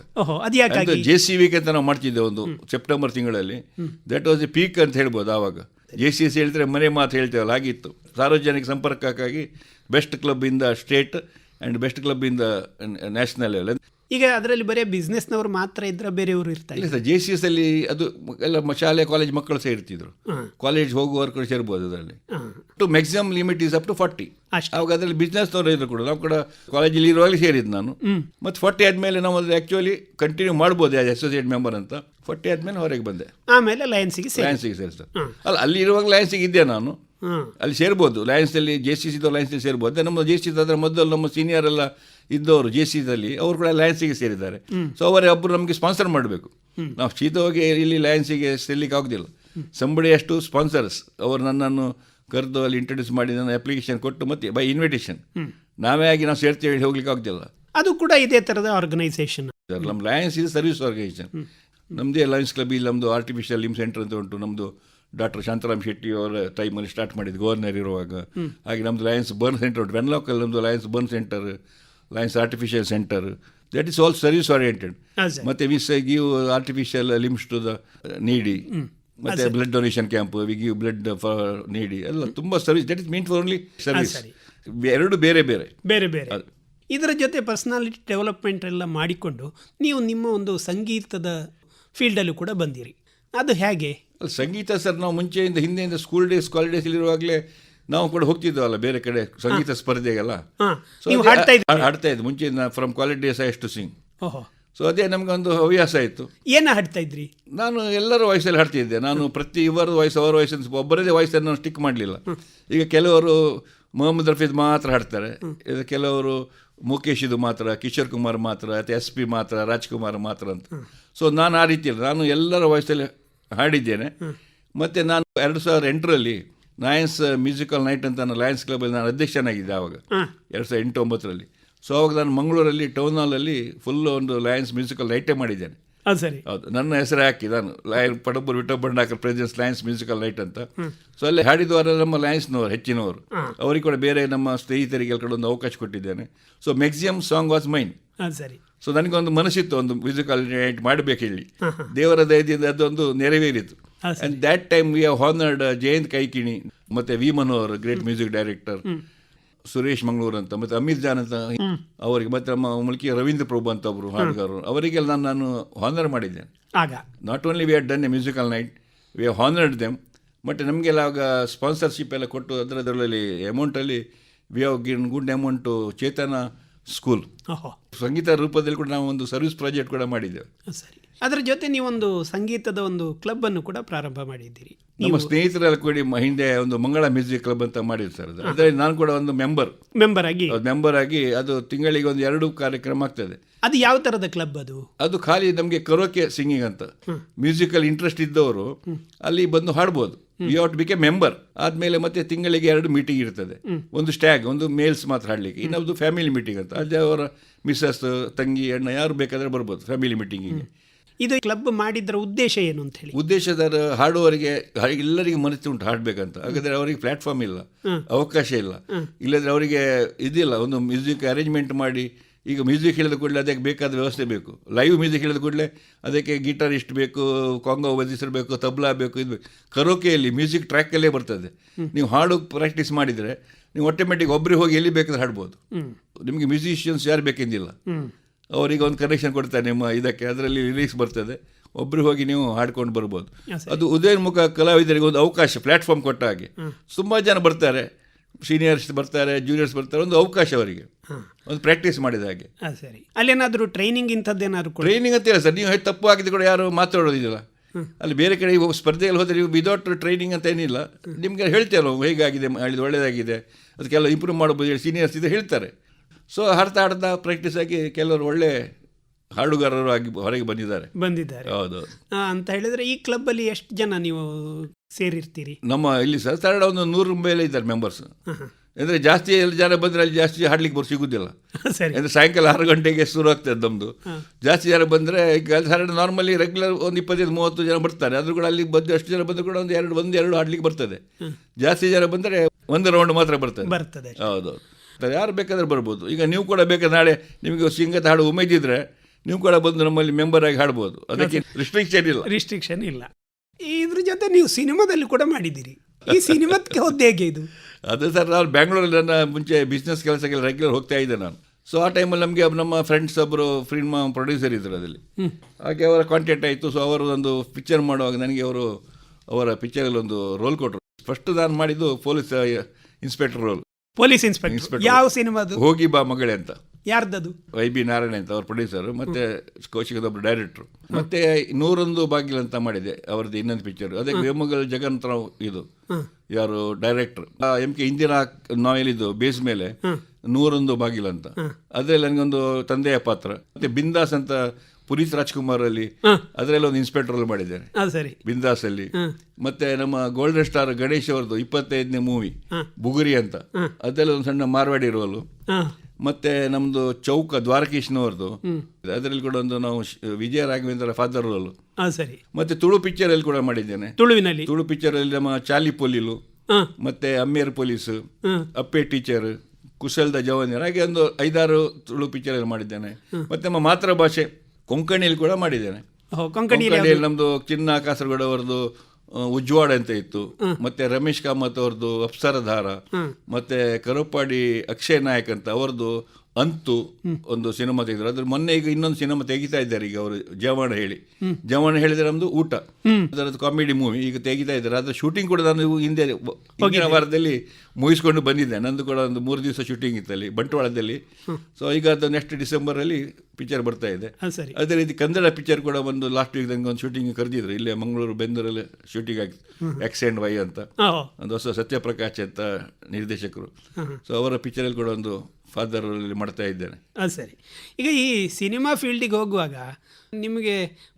ಜೆ ಸಿ ವಿಕ್ ಅಂತ ನಾವು ಮಾಡ್ತಿದ್ದೆ ಒಂದು ಸೆಪ್ಟೆಂಬರ್ ತಿಂಗಳಲ್ಲಿ. ದಟ್ ವಾಸ್ ಎ ಪೀಕ್ ಅಂತ ಹೇಳ್ಬೋದು ಆವಾಗ. ಜೆ ಸಿ ಎಸ್ ಹೇಳಿದ್ರೆ ಮನೆ ಮಾತು ಹೇಳ್ತೇವಲ್ಲ ಆಗಿತ್ತು ಸಾರ್ವಜನಿಕ ಸಂಪರ್ಕಕ್ಕಾಗಿ ಬೆಸ್ಟ್ ಕ್ಲಬ್ ಇಂದ ಸ್ಟೇಟ್ ಆ್ಯಂಡ್ ಬೆಸ್ಟ್ ಕ್ಲಬ್ ಇಂದ ನ್ಯಾಷನಲ್ ಲೆವೆಲ್ ಈಗ ಅದರಲ್ಲಿ ಬರೀ ಬಿಸ್ನೆಸ್ನವ್ರು ಮಾತ್ರ ಇದ್ರೆ ಬೇರೆಯವರು ಇರ್ತಾರೆ ಇಲ್ಲ ಸರ್ ಜೆ ಸಿ ಎಸ್ ಅಲ್ಲಿ ಅದು ಎಲ್ಲ ಮ- ಶಾಲೆ ಕಾಲೇಜ್ ಮಕ್ಕಳು ಸೇರ್ತಿದ್ರು ಕಾಲೇಜ್ ಹೋಗುವವರು ಕೂಡ ಸೇರ್ಬೋದು ಅದರಲ್ಲಿ. To maximum limit is up to forty ಅಷ್ಟೇ. ಅವಾಗ ಅದರಲ್ಲಿ ಬಿಸ್ನೆಸ್ನವರು ಇದ್ರು ಕೂಡ. ನಾವು ಕೂಡ ಕಾಲೇಜಲ್ಲಿ ಇರುವಾಗಲೇ ಸೇರಿದ್ದು ನಾನು. ಮತ್ತು ಫಾರ್ಟಿ ಆದಮೇಲೆ ನಾವು ಅದು ಆ್ಯಕ್ಚುಲಿ ಕಂಟಿನ್ಯೂ ಮಾಡ್ಬೋದು ಆಸ್ ಅಸೋಸಿಯೇಟ್ ಮೆಂಬರ್ ಅಂತ. ಫಾರ್ಟಿ ಆದಮೇಲೆ ಹೊರಗೆ ಬಂದೆ. ಆಮೇಲೆ ಲಯನ್ಸಿಗೆ ಸೇರಿ. ಲಯನ್ಸಿಗೆ ಸೇರಿ ಸರ್ ಅಲ್ಲ ಅಲ್ಲಿ ಇರುವಾಗ ಲಯನ್ಸಿಗೆ ಇದ್ದೆ ನಾನು. ಅಲ್ಲಿ ಸೇರ್ಬೋದು. ಲಯನ್ಸಲ್ಲಿ ಜೆ ಸಿ ಸಿದ್ದು ಲಯನ್ಸಲ್ಲಿ ಸೇರ್ಬೋದು. ಅದೇ ನಮ್ಮ ಜೆ ಸಿ ಅದರ ಮೊದಲು ನಮ್ಮ ಸೀನಿಯರ್ ಎಲ್ಲ ಇದ್ದವರು ಜೆ ಸಿದಲ್ಲಿ ಅವರು ಕೂಡ ಲಯನ್ಸಿಗೆ ಸೇರಿದ್ದಾರೆ. ಸೊ ಅವರೇ ಒಬ್ಬರು ನಮಗೆ ಸ್ಪಾನ್ಸರ್ ಮಾಡಬೇಕು. ನಾವು ಸೀದವಾಗಿ ಇಲ್ಲಿ ಲಯನ್ಸಿಗೆ ಸೇರ್ಲಿಕ್ಕೆ ಆಗೋದಿಲ್ಲ. ಸಂಬಡಿ ಅಷ್ಟು ಸ್ಪಾನ್ಸರ್ಸ್ ಅವರು ನನ್ನನ್ನು ಕರೆದು ಅಲ್ಲಿ ಇಂಟ್ರೊಡ್ಯೂಸ್ ಮಾಡಿ ನನ್ನ ಅಪ್ಲಿಕೇಶನ್ ಕೊಟ್ಟು ಮತ್ತೆ ಬೈ ಇನ್ವಿಟೇಷನ್ ನಾವೇ ಆಗಿ ನಾವು ಸೇರ್ತೀವಿ ಹೇಳಿ ಹೋಗ್ಲಿಕ್ಕೆ ಆಗೋದಿಲ್ಲ. ಅದು ಕೂಡ ಇದೇ ಥರದ ಆರ್ಗನೈಸೇಷನ್ ಸರ್ ನಮ್ಮ ಲಯನ್ಸ್ ಇದು ಸರ್ವಿಸ್ ಆರ್ಗನೈಸೇಷನ್ ನಮ್ಮದೇ ಲಯನ್ಸ್ ಕ್ಲಬ್ ಇಲ್ಲಿ ನಮ್ಮದು ಆರ್ಟಿಫಿಷಿಯಲ್ ಲಿಮ್ ಸೆಂಟರ್ ಅಂತ ಉಂಟು. ನಮ್ಮದು ಡಾಕ್ಟರ್ ಶಾಂತರಾಮ್ ಶೆಟ್ಟಿ ಅವರ ಟೈಮಲ್ಲಿ ಸ್ಟಾರ್ಟ್ ಮಾಡಿದ್ದು ಗವರ್ನರ್ ಇರುವಾಗ. ಹಾಗೆ ನಮ್ಮದು ಲಯನ್ಸ್ ಬರ್ನ್ ಸೆಂಟರ್ ಉಂಟು. ವೆನ್ಲಾಕಲ್ಲಿ ನಮ್ಮದು Lions burn centre Lions artificial centre that is all service oriented But we say give artificial limbs to the ನೀಡಿ ಮತ್ತೆ blood donation camp we give blood for ನೀಡಿ ಎಲ್ಲ ತುಂಬ service that is mean for only service ಸರಿ. ಎರಡು ಬೇರೆ ಬೇರೆ ಬೇರೆ ಬೇರೆ. ಇದರ ಜೊತೆ ಪರ್ಸನಾಲಿಟಿ ಡೆವಲಪ್ಮೆಂಟ್ ಎಲ್ಲ ಮಾಡಿಕೊಂಡು ನೀವು ನಿಮ್ಮ ಒಂದು ಸಂಗೀತದ ಫೀಲ್ಡಲ್ಲೂ ಕೂಡ ಬಂದಿರಿ. ಅದು ಹೇಗೆ? ಸಂಗೀತ ಸರ್ ನಾವು ಮುಂಚೆಯಿಂದ ಹಿಂದೆಯಿಂದ ಸ್ಕೂಲ್ ಡೇಸ್ ಕಾಲೇಜ್ ಡೇಸ್ ಇರುವಾಗಲೇ ನಾವು ಕೂಡ ಹೋಗ್ತಿದ್ವಲ್ಲ ಬೇರೆ ಕಡೆ ಸಂಗೀತ ಸ್ಪರ್ಧೆಗೆಲ್ಲ. ಹಾಡ್ತಾ ಇದ್ದು. ಮುಂಚೆಯಿಂದ from quality I to sing so ಅದೇ ಒಂದು ಹವ್ಯಾಸ ಆಯಿತು ಏನ ಹಾಡ್ತಾ ಇದ್ರಿ? ನಾನು ಎಲ್ಲರ ವಯಸ್ಸಲ್ಲಿ ಹಾಡ್ತಿದ್ದೆ ನಾನು ಪ್ರತಿ ಇವರ ವಯಸ್ಸು ಅವರ ವಯಸ್ಸಿನ ಒಬ್ಬರದೇ ವಯಸ್ಸನ್ನು ನಾನು ಸ್ಟಿಕ್ ಮಾಡಲಿಲ್ಲ. ಈಗ ಕೆಲವರು ಮೊಹಮ್ಮದ್ ರಫೀದ್ ಮಾತ್ರ ಹಾಡ್ತಾರೆ. ಇದು ಕೆಲವರು ಮುಖೇಶ್ ಇದು ಮಾತ್ರ ಕಿಶೋರ್ ಕುಮಾರ್ ಮಾತ್ರ ಅಥವಾ ಎಸ್ ಪಿ ಮಾತ್ರ ರಾಜ್ಕುಮಾರ್ ಮಾತ್ರ ಅಂತ. ಸೊ ನಾನು ಆ ರೀತಿ ಇಲ್ಲ ನಾನು ಎಲ್ಲರ ವಯಸ್ಸಲ್ಲಿ ಹಾಡಿದ್ದೇನೆ. ಮತ್ತು ನಾನು ಎರಡು ಸಾವಿರದ ಎಂಟರಲ್ಲಿ ಲಯನ್ಸ್ ಮ್ಯೂಸಿಕಲ್ ನೈಟ್ ಅಂತ ನಾನು ಲಯನ್ಸ್ ಕ್ಲಬಲ್ಲಿ ನಾನು ಅಧ್ಯಕ್ಷನಾಗಿದ್ದೆ ಆವಾಗ. ಎರಡು ಸಾವಿರದ ಎಂಟು ಒಂಬತ್ತರಲ್ಲಿ. ಸೊ ಅವಾಗ ನಾನು ಮಂಗಳೂರಲ್ಲಿ ಟೌನ್ ಹಾಲಲ್ಲಿ ಫುಲ್ ಒಂದು ಲಯನ್ಸ್ ಮ್ಯೂಸಿಕಲ್ ನೈಟೇ ಮಾಡಿದ್ದೇನೆ. ಸರಿ. ಹೌದು ನನ್ನ ಹೆಸರು ಹಾಕಿ ನಾನು ಲಯನ್ ಪಡಬ್ಬರ್ ವಿಠ ಬಂಡಾಕರ್ ಪ್ರೆಸಿಡೆನ್ಸ್ ಲಯನ್ಸ್ ಮ್ಯೂಸಿಕಲ್ ನೈಟ್ ಅಂತ. ಸೊ ಅಲ್ಲಿ ಹಾಡಿದವರ ನಮ್ಮ ಲಯನ್ಸ್ನವರು ಹೆಚ್ಚಿನವರು. ಅವರಿಗೆ ಕೂಡ ಬೇರೆ ನಮ್ಮ ಸ್ನೇಹಿತರಿಗೆ ಕೂಡ ಒಂದು ಅವಕಾಶ ಕೊಟ್ಟಿದ್ದೇನೆ. So maximum song was mine ಸರಿ. ಸೊ ನನಗೊಂದು ಮನಸ್ಸಿತ್ತು ಒಂದು ಮ್ಯೂಸಿಕಲ್ ನೈಟ್ ಮಾಡಬೇಕು ಹೇಳಿ ದೇವರ ದಯದಿಂದ ಅದೊಂದು ನೆರವೇರಿತು. And that time we have honoured Jayant Kaikini ಮತ್ತು V Manohar great music director Suresh Mangaluru ಅಂತ ಮತ್ತು ಅಮಿತ್ ಜಾನ್ ಅಂತ ಅವರಿಗೆ ಮತ್ತು ನಮ್ಮ ಮುಲ್ಕಿ ರವೀಂದ್ರ ಪ್ರಭು ಅಂತ ಒಬ್ಬರು ಹಾಡುಗಾರರು ಅವರಿಗೆಲ್ಲ ನಾನು ನಾನು ಹಾನರ್ ಮಾಡಿದ್ದೇನೆ. ಆಗ. Not only we are done a musical night we have honoured them but ನಮಗೆಲ್ಲ ಆಗ ಸ್ಪಾನ್ಸರ್ಶಿಪ್ ಎಲ್ಲ ಕೊಟ್ಟು ಅದರದರಲ್ಲಿ ಅಮೌಂಟಲ್ಲಿ we have given good amount Chetana school ಸಂಗೀತ ರೂಪದಲ್ಲಿ ಕೂಡ ನಾವು ಒಂದು ಸರ್ವಿಸ್ ಪ್ರಾಜೆಕ್ಟ್ ಕೂಡ ಮಾಡಿದ್ದೇವೆ. ಸರಿ. ಅದರ ಜೊತೆ ನೀವೊಂದು ಸಂಗೀತದ ಒಂದು ಕ್ಲಬ್ ಅನ್ನು ಕೂಡ ಪ್ರಾರಂಭ ಮಾಡಿದ್ದೀರಿ. ನಮ್ಮ ಸ್ನೇಹಿತರೆಲ್ಲ ಕೂಡಿ ಹಿಂದೆ ಒಂದು ಮಂಗಳ ಮ್ಯೂಸಿಕ್ ಕ್ಲಬ್ ಅಂತ ಮಾಡಿದ್ರು ಸರ್ ಅದು. ಅದರಲ್ಲಿ ನಾನು ಕೂಡ ಒಂದು ಮೆಂಬರ್ ಮೆಂಬರ್ ಆಗಿ? ಮೆಂಬರ್ ಆಗಿ ಅದು ತಿಂಗಳಿಗೆ ಒಂದು ಎರಡು ಕಾರ್ಯಕ್ರಮ ಆಗ್ತದೆ. ಅದು ಯಾವ ತರದ ಕ್ಲಬ್ ಅದು? ಅದು ಖಾಲಿ ನಮಗೆ ಕರೋಕೆ ಸಿಂಗಿಂಗ್ ಅಂತ. ಮ್ಯೂಸಿಕಲ್ ಇಂಟ್ರೆಸ್ಟ್ ಇದ್ದವರು ಅಲ್ಲಿ ಬಂದು ಹಾಡ್ಬೋದು. ಯು ಔಟ್ ಬಿಕೆ ಮೆಂಬರ್ ಆದ್ಮೇಲೆ ಮತ್ತೆ ತಿಂಗಳಿಗೆ ಎರಡು ಮೀಟಿಂಗ್ ಇರ್ತದೆ. ಒಂದು ಸ್ಟ್ಯಾಗ್ ಒಂದು ಮೇಲ್ಸ್ ಮಾತ್ರ ಹಾಡ್ಲಿಕ್ಕೆ. ಇನ್ನೊಂದು ಫ್ಯಾಮಿಲಿ ಮೀಟಿಂಗ್ ಅಂತ. ಅಲ್ಲಿ ಅವರ ಮಿಸ್ಸಸ್ ತಂಗಿ ಅಣ್ಣ ಯಾರು ಬೇಕಾದ್ರೆ ಬರ್ಬೋದು ಫ್ಯಾಮಿಲಿ ಮೀಟಿಂಗಿಗೆ ಇದು ಕ್ಲಬ್ ಮಾಡಿದ್ರ ಉದ್ದೇಶ ಏನು ಅಂತ ಹೇಳಿ? ಉದ್ದೇಶದ ಹಾಡುವವರಿಗೆ ಎಲ್ಲರಿಗೂ ಮನಸ್ಸು ಉಂಟು ಹಾಡ್ಬೇಕಂತ. ಹಾಗಾದ್ರೆ ಅವರಿಗೆ ಪ್ಲಾಟ್ಫಾರ್ಮ್ ಇಲ್ಲ. ಅವಕಾಶ ಇಲ್ಲ. ಇಲ್ಲದ್ರೆ ಅವರಿಗೆ ಇದಿಲ್ಲ. ಒಂದು ಮ್ಯೂಸಿಕ್ ಅರೇಂಜ್ಮೆಂಟ್ ಮಾಡಿ ಈಗ ಮ್ಯೂಸಿಕ್ ಹೇಳಿದ ಕೂಡಲೇ ಅದಕ್ಕೆ ಬೇಕಾದ ವ್ಯವಸ್ಥೆ ಬೇಕು. ಲೈವ್ ಮ್ಯೂಸಿಕ್ ಹೇಳಿದ ಕೂಡಲೇ ಅದಕ್ಕೆ ಗಿಟಾರ್ ಇಷ್ಟು ಬೇಕು ಕಾಂಗೋ ಬದಿಸರ್ ಬೇಕು ತಬ್ಲಾ ಬೇಕು ಇದು ಬೇಕು. ಕರೋಕೆಯಲ್ಲಿ ಮ್ಯೂಸಿಕ್ ಟ್ರ್ಯಾಕಲ್ಲೇ ಬರ್ತದೆ. ನೀವು ಹಾಡು ಪ್ರಾಕ್ಟೀಸ್ ಮಾಡಿದರೆ ನೀವು ಆಟೋಮೆಟಿಕ್ ಒಬ್ಬರಿಗೆ ಹೋಗಿ ಎಲ್ಲಿ ಬೇಕಾದ್ರೆ ಹಾಡ್ಬೋದು. ನಿಮಗೆ ಮ್ಯೂಸಿಷಿಯನ್ಸ್ ಯಾರು ಬೇಕೆಂದಿಲ್ಲ. ಅವರಿಗೆ ಒಂದು ಕನೆಕ್ಷನ್ ಕೊಡ್ತಾರೆ ನಿಮ್ಮ ಇದಕ್ಕೆ. ಅದರಲ್ಲಿ ರಿಲೀಸ್ ಬರ್ತದೆ. ಒಬ್ಬರು ಹೋಗಿ ನೀವು ಹಾಡ್ಕೊಂಡು ಬರ್ಬೋದು. ಅದು ಉದಯೋನ್ಮುಖ ಕಲಾವಿದರಿಗೆ ಒಂದು ಅವಕಾಶ ಪ್ಲಾಟ್ಫಾರ್ಮ್ ಕೊಟ್ಟ ಹಾಗೆ ತುಂಬ ಜನ ಬರ್ತಾರೆ. ಸೀನಿಯರ್ಸ್ ಬರ್ತಾರೆ ಜೂನಿಯರ್ಸ್ ಬರ್ತಾರೆ ಒಂದು ಅವಕಾಶ ಅವರಿಗೆ. ಒಂದು ಪ್ರಾಕ್ಟೀಸ್ ಮಾಡಿದ ಹಾಗೆ. ಸರಿ. ಅಲ್ಲೇನಾದರೂ ಟ್ರೈನಿಂಗ್ ಇಂಥದ್ದೇನಾದ್ರು ಟ್ರೈನಿಂಗ್ ಅಂತ ಹೇಳಿ ಸರ್. ನೀವು ತಪ್ಪು ಆಗಿದೆ ಕೂಡ ಯಾರು ಮಾತಾಡೋದಿಲ್ಲ. ಅಲ್ಲಿ ಬೇರೆ ಕಡೆ ಸ್ಪರ್ಧೆಯಲ್ಲಿ ಹೋದರೆ ನೀವು ವಿದೌಟ್ ಟ್ರೈನಿಂಗ್ ಅಂತ ಏನಿಲ್ಲ. ನಿಮಗೆ ಹೇಳ್ತೇವೆ ನಾವು ಹೇಗಾಗಿದೆ ಹೇಳಿದ ಒಳ್ಳೆಯದಾಗಿದೆ ಅದಕ್ಕೆಲ್ಲ ಇಂಪ್ರೂವ್ ಮಾಡ್ಬೋದು ಹೇಳಿ ಸೀನಿಯರ್ಸ್ ಇದು ಹೇಳ್ತಾರೆ. ಸೊ ಹಾಡ್ತಾ ಹಾಡ್ತಾ ಪ್ರಾಕ್ಟೀಸ್ ಆಗಿ ಕೆಲವರು ಒಳ್ಳೆ ಹಾಡುಗಾರರು ಆಗಿ ಹೊರಗೆ ಬಂದಿದ್ದಾರೆ. ಬಂದಿದ್ದಾರೆ. ಹೌದು. ಅಂತ ಹೇಳಿದ್ರೆ ಈ ಕ್ಲಬ್ ಅಲ್ಲಿ ಎಷ್ಟು ಜನ ನೀವು ಸೇರಿರ್ತೀರಿ? ನಮ್ಮ ಇಲ್ಲಿ ಸರ್ತಾಡ ಒಂದು ನೂರು ಮೇಲೆ ಇದ್ದಾರೆ ಮೆಂಬರ್ಸ್ ಅಂದರೆ ಜಾಸ್ತಿ ಎಲ್ಲ ಜನ ಬಂದರೆ ಅಲ್ಲಿ ಜಾಸ್ತಿ ಹಾಡ್ಲಿಕ್ಕೆ ಬರ್ ಸಿಗುದಿಲ್ಲ. ಸರಿ. ಅಂದರೆ ಸಾಯಂಕಾಲ ಆರು ಗಂಟೆಗೆ ಶುರು ಆಗ್ತದೆ ನಮ್ಮದು ಜಾಸ್ತಿ ಜನ ಬಂದರೆ ಈಗ ಸಾಧಾರಣ ನಾರ್ಮಲಿ ರೆಗ್ಯುಲರ್ ಒಂದು ಇಪ್ಪತ್ತೈದು ಮೂವತ್ತು ಜನ ಬರ್ತಾರೆ. ಆದರೂ ಕೂಡ ಅಲ್ಲಿ ಬಂದು ಅಷ್ಟು ಜನ ಬಂದರೂ ಕೂಡ ಒಂದು ಎರಡು ಒಂದು ಎರಡು ಹಾಡ್ಲಿಕ್ಕೆ ಬರ್ತದೆ. ಜಾಸ್ತಿ ಜನ ಬಂದರೆ ಒಂದು ರೌಂಡ್ ಮಾತ್ರ ಬರ್ತದೆ. ಬರ್ತದೆ ಹೌದು. ಯಾರು ಬೇಕಾದ್ರೆ ಬರ್ಬೋದು. ಈಗ ನೀವು ಕೂಡ ಬೇಕಾದ್ರೆ ನಾಳೆ ನಿಮಗೆ ಸಿಂಗತ ಹಾಡು ಉಮೇದಿದ್ರೆ ನೀವು ಕೂಡ ಬಂದು ನಮ್ಮಲ್ಲಿ ಮೆಂಬರ್ ಆಗಿ ಹಾಡ್ಬೋದು. ಅದಕ್ಕೆ ರಿಸ್ಟ್ರಿಕ್ಷನ್ ಇಲ್ಲ. ರಿಸ್ಟ್ರಿಕ್ಷನ್ ಇಲ್ಲ. ಇದ್ರ ಜೊತೆ ನೀವು ಸಿನಿಮಾದಲ್ಲಿ ಕೂಡ ಮಾಡಿದ್ದೀರಿ. ಈ ಸಿನಿಮಾಕ್ಕೆ ಹೋದ್ ಹೇಗೆ ಇದು? ಅದು ಸರ್ ನಾನು ಬ್ಯಾಂಗ್ಳೂರಲ್ಲಿ ನನ್ನ ಮುಂಚೆ ಬಿಸ್ನೆಸ್ ಕೆಲಸಕ್ಕೆಲ್ಲ ರೆಗ್ಯುಲರ್ ಹೋಗ್ತಾ ಇದ್ದೆ ನಾನು. ಸೊ ಆ ಟೈಮಲ್ಲಿ ನಮಗೆ ನಮ್ಮ ಫ್ರೆಂಡ್ಸ್ ಒಬ್ಬರು ಫಿಲ್ಮ್ ಪ್ರೊಡ್ಯೂಸರ್ ಇದ್ದರು ಅದರಲ್ಲಿ. ಹಾಗೆ ಅವರ ಕಾಂಟ್ಯಾಕ್ಟ್ ಆಯಿತು. ಸೊ ಅವರು ಒಂದು ಪಿಕ್ಚರ್ ಮಾಡುವಾಗ ನನಗೆ ಅವರು ಅವರ ಪಿಕ್ಚರಲ್ಲಿ ಒಂದು ರೋಲ್ ಕೊಟ್ಟರು ಫಸ್ಟ್ ನಾನು ಮಾಡಿದ್ದು police inspector role police inspector. ಯಾವ ಸಿನಿಮಾದು? ಹೋಗಿ ಬಾ ಮಗಳೇ ಅಂತ. ಯಾರ್ದದು? ವೈ ಬಿ ನಾರಾಯಣ ಅಂತ ಅವ್ರ ಪ್ರೊಡ್ಯೂಸರ್ ಮತ್ತೆ ಕೌಶಿಕದ ಒಬ್ಬರು ಡೈರೆಕ್ಟ್ರು ಮತ್ತೆ ನೂರೊಂದು ಬಾಗಿಲು ಅಂತ ಮಾಡಿದೆ ಅವ್ರದ್ದು ಇನ್ನೊಂದು ಪಿಕ್ಚರ್ ಅದೇ ವೇಮಗಲ್ ಜಗನ್ನಾಥರಾವ್ ಇದು ಯಾರು ಡೈರೆಕ್ಟರ್ ಎಂ ಕೆ ಇಂದಿರಾ ಇದು ಬೇಸ್ ಮೇಲೆ ನೂರೊಂದು ಬಾಗಿಲು ಅಂತ. ಅದರಲ್ಲಿ ನನಗೊಂದು ತಂದೆಯ ಪಾತ್ರ. ಮತ್ತೆ ಬಿಂದಾಸ್ ಅಂತ ಪುನೀತ್ ರಾಜ್ಕುಮಾರ್ ಅಲ್ಲಿ ಅದರಲ್ಲಿ ಒಂದು ಇನ್ಸ್ಪೆಕ್ಟರ್ ಅಲ್ಲಿ ಸರಿ. ಬಿಂದಾಸ್ ಅಲ್ಲಿ. ಮತ್ತೆ ನಮ್ಮ ಗೋಲ್ಡನ್ ಸ್ಟಾರ್ ಗಣೇಶ್ ಅವ್ರದ್ದು ಇಪ್ಪತ್ತೈದನೇ ಮೂವಿ ಬುಗುರಿ ಅಂತ. ಅದರಲ್ಲಿ ಒಂದು ಸಣ್ಣ ಮಾರ್ವಾಡಿ ರೋಲು ಮತ್ತೆ ನಮ್ದು ಚೌಕ ದ್ವಾರಕೀಶ್ನವ್ರದ್ದು ಅದರಲ್ಲಿ ಕೂಡ ಒಂದು ನಾವು ವಿಜಯ ರಾಘವೇಂದ್ರ ಫಾದರ್ ರೋಲು ಸರಿ. ಮತ್ತೆ ತುಳು ಪಿಕ್ಚರ್ ಅಲ್ಲಿ ಕೂಡ ಮಾಡಿದ್ದೇನೆ. ತುಳುವಿನಲ್ಲಿ. ತುಳು ಪಿಕ್ಚರ್ ಅಲ್ಲಿ ನಮ್ಮ ಚಾಲಿ ಪೊಲೀಲು ಮತ್ತೆ ಅಮ್ಮೇರ್ ಪೊಲೀಸ್ ಅಪ್ಪೆ ಟೀಚರ್ ಕುಶಲ್ದ ಜವಾನಿಯರ್ ಹಾಗೆ ಒಂದು ಐದಾರು ತುಳು ಪಿಕ್ಚರ್ ಅಲ್ಲಿ ಮಾಡಿದ್ದೇನೆ. ಮತ್ತೆ ನಮ್ಮ ಮಾತೃಭಾಷೆ ಕೊಂಕಣಿಯಲ್ಲಿ ಕೂಡ ಮಾಡಿದ್ದೇನೆ. ಕೊಂಕಣಿಯಲ್ಲಿ ನಮ್ಮದು ನಮ್ದು ಚಿನ್ನ ಕಾಸರಗೋಡು ಅವರದ್ದು ಆ, ಉಜ್ವಾಡ ಅಂತ ಇತ್ತು. ಮತ್ತೆ ರಮೇಶ್ ಕಾಮತ್ ಅವ್ರದ್ದು ಅಪ್ಸರಧಾರ. ಮತ್ತೆ ಕರುಪ್ಪಾಡಿ ಅಕ್ಷಯ್ ನಾಯಕ್ ಅಂತ ಅವರದ್ದು ಅಂತು ಒಂದು ಸಿನಿಮಾ ತೆಗೆದ್ರು. ಅದ್ರ ಮೊನ್ನೆ ಈಗ ಇನ್ನೊಂದು ಸಿನಿಮಾ ತೆಗಿತಾ ಇದ್ದಾರೆ ಈಗ ಅವರು ಜವಾಣ ಹೇಳಿ. ಜವಾಣ ಹೇಳಿದ್ರೆ ನಮ್ದು ಊಟ. ಅದರದ್ದು ಕಾಮಿಡಿ ಮೂವಿ ಈಗ ತೆಗಿತಾ ಇದ್ದಾರೆ. ಅದ್ರ ಶೂಟಿಂಗ್ ಕೂಡ ನಾನು ಹಿಂದೆ ಹೋಗಿನ ವಾರದಲ್ಲಿ ಮುಗಿಸ್ಕೊಂಡು ಬಂದಿದ್ದೆ. ನಂದು ಕೂಡ ಒಂದು ಮೂರು ದಿವಸ ಶೂಟಿಂಗ್ ಇತ್ತಲ್ಲಿ ಬಂಟ್ವಾಳದಲ್ಲಿ. ಸೊ ಈಗ ಅದು ನೆಕ್ಸ್ಟ್ ಡಿಸೆಂಬರ್ ಅಲ್ಲಿ ಪಿಕ್ಚರ್ ಬರ್ತಾ ಇದೆ. ಅದೇ ರೀತಿ ಕನ್ನಡ ಪಿಕ್ಚರ್ ಕೂಡ ಒಂದು ಲಾಸ್ಟ್ ವೀಕ್ ನಂಗೆ ಒಂದು ಶೂಟಿಂಗ್ ಕರೆದಿದ್ರು. ಇಲ್ಲೇ ಮಂಗಳೂರು ಬೆಂದೂರಲ್ಲಿ ಶೂಟಿಂಗ್ ಆಗಿ ಎಕ್ಸ್ ಆ್ಯಂಡ್ ವೈ ಅಂತ. ಒಂದು ಹೊಸ ಸತ್ಯಪ್ರಕಾಶ್ ಅಂತ ನಿರ್ದೇಶಕರು. ಸೊ ಅವರ ಪಿಕ್ಚರಲ್ಲಿ ಕೂಡ ಒಂದು ಫಾದರ್ ಅಲ್ಲಿ ಮಾಡ್ತಾ ಇದ್ದೇನೆ. ಅದು ಸರಿ. ಈಗ ಈ ಸಿನಿಮಾ ಫೀಲ್ಡಿಗೆ ಹೋಗುವಾಗ ನಿಮಗೆ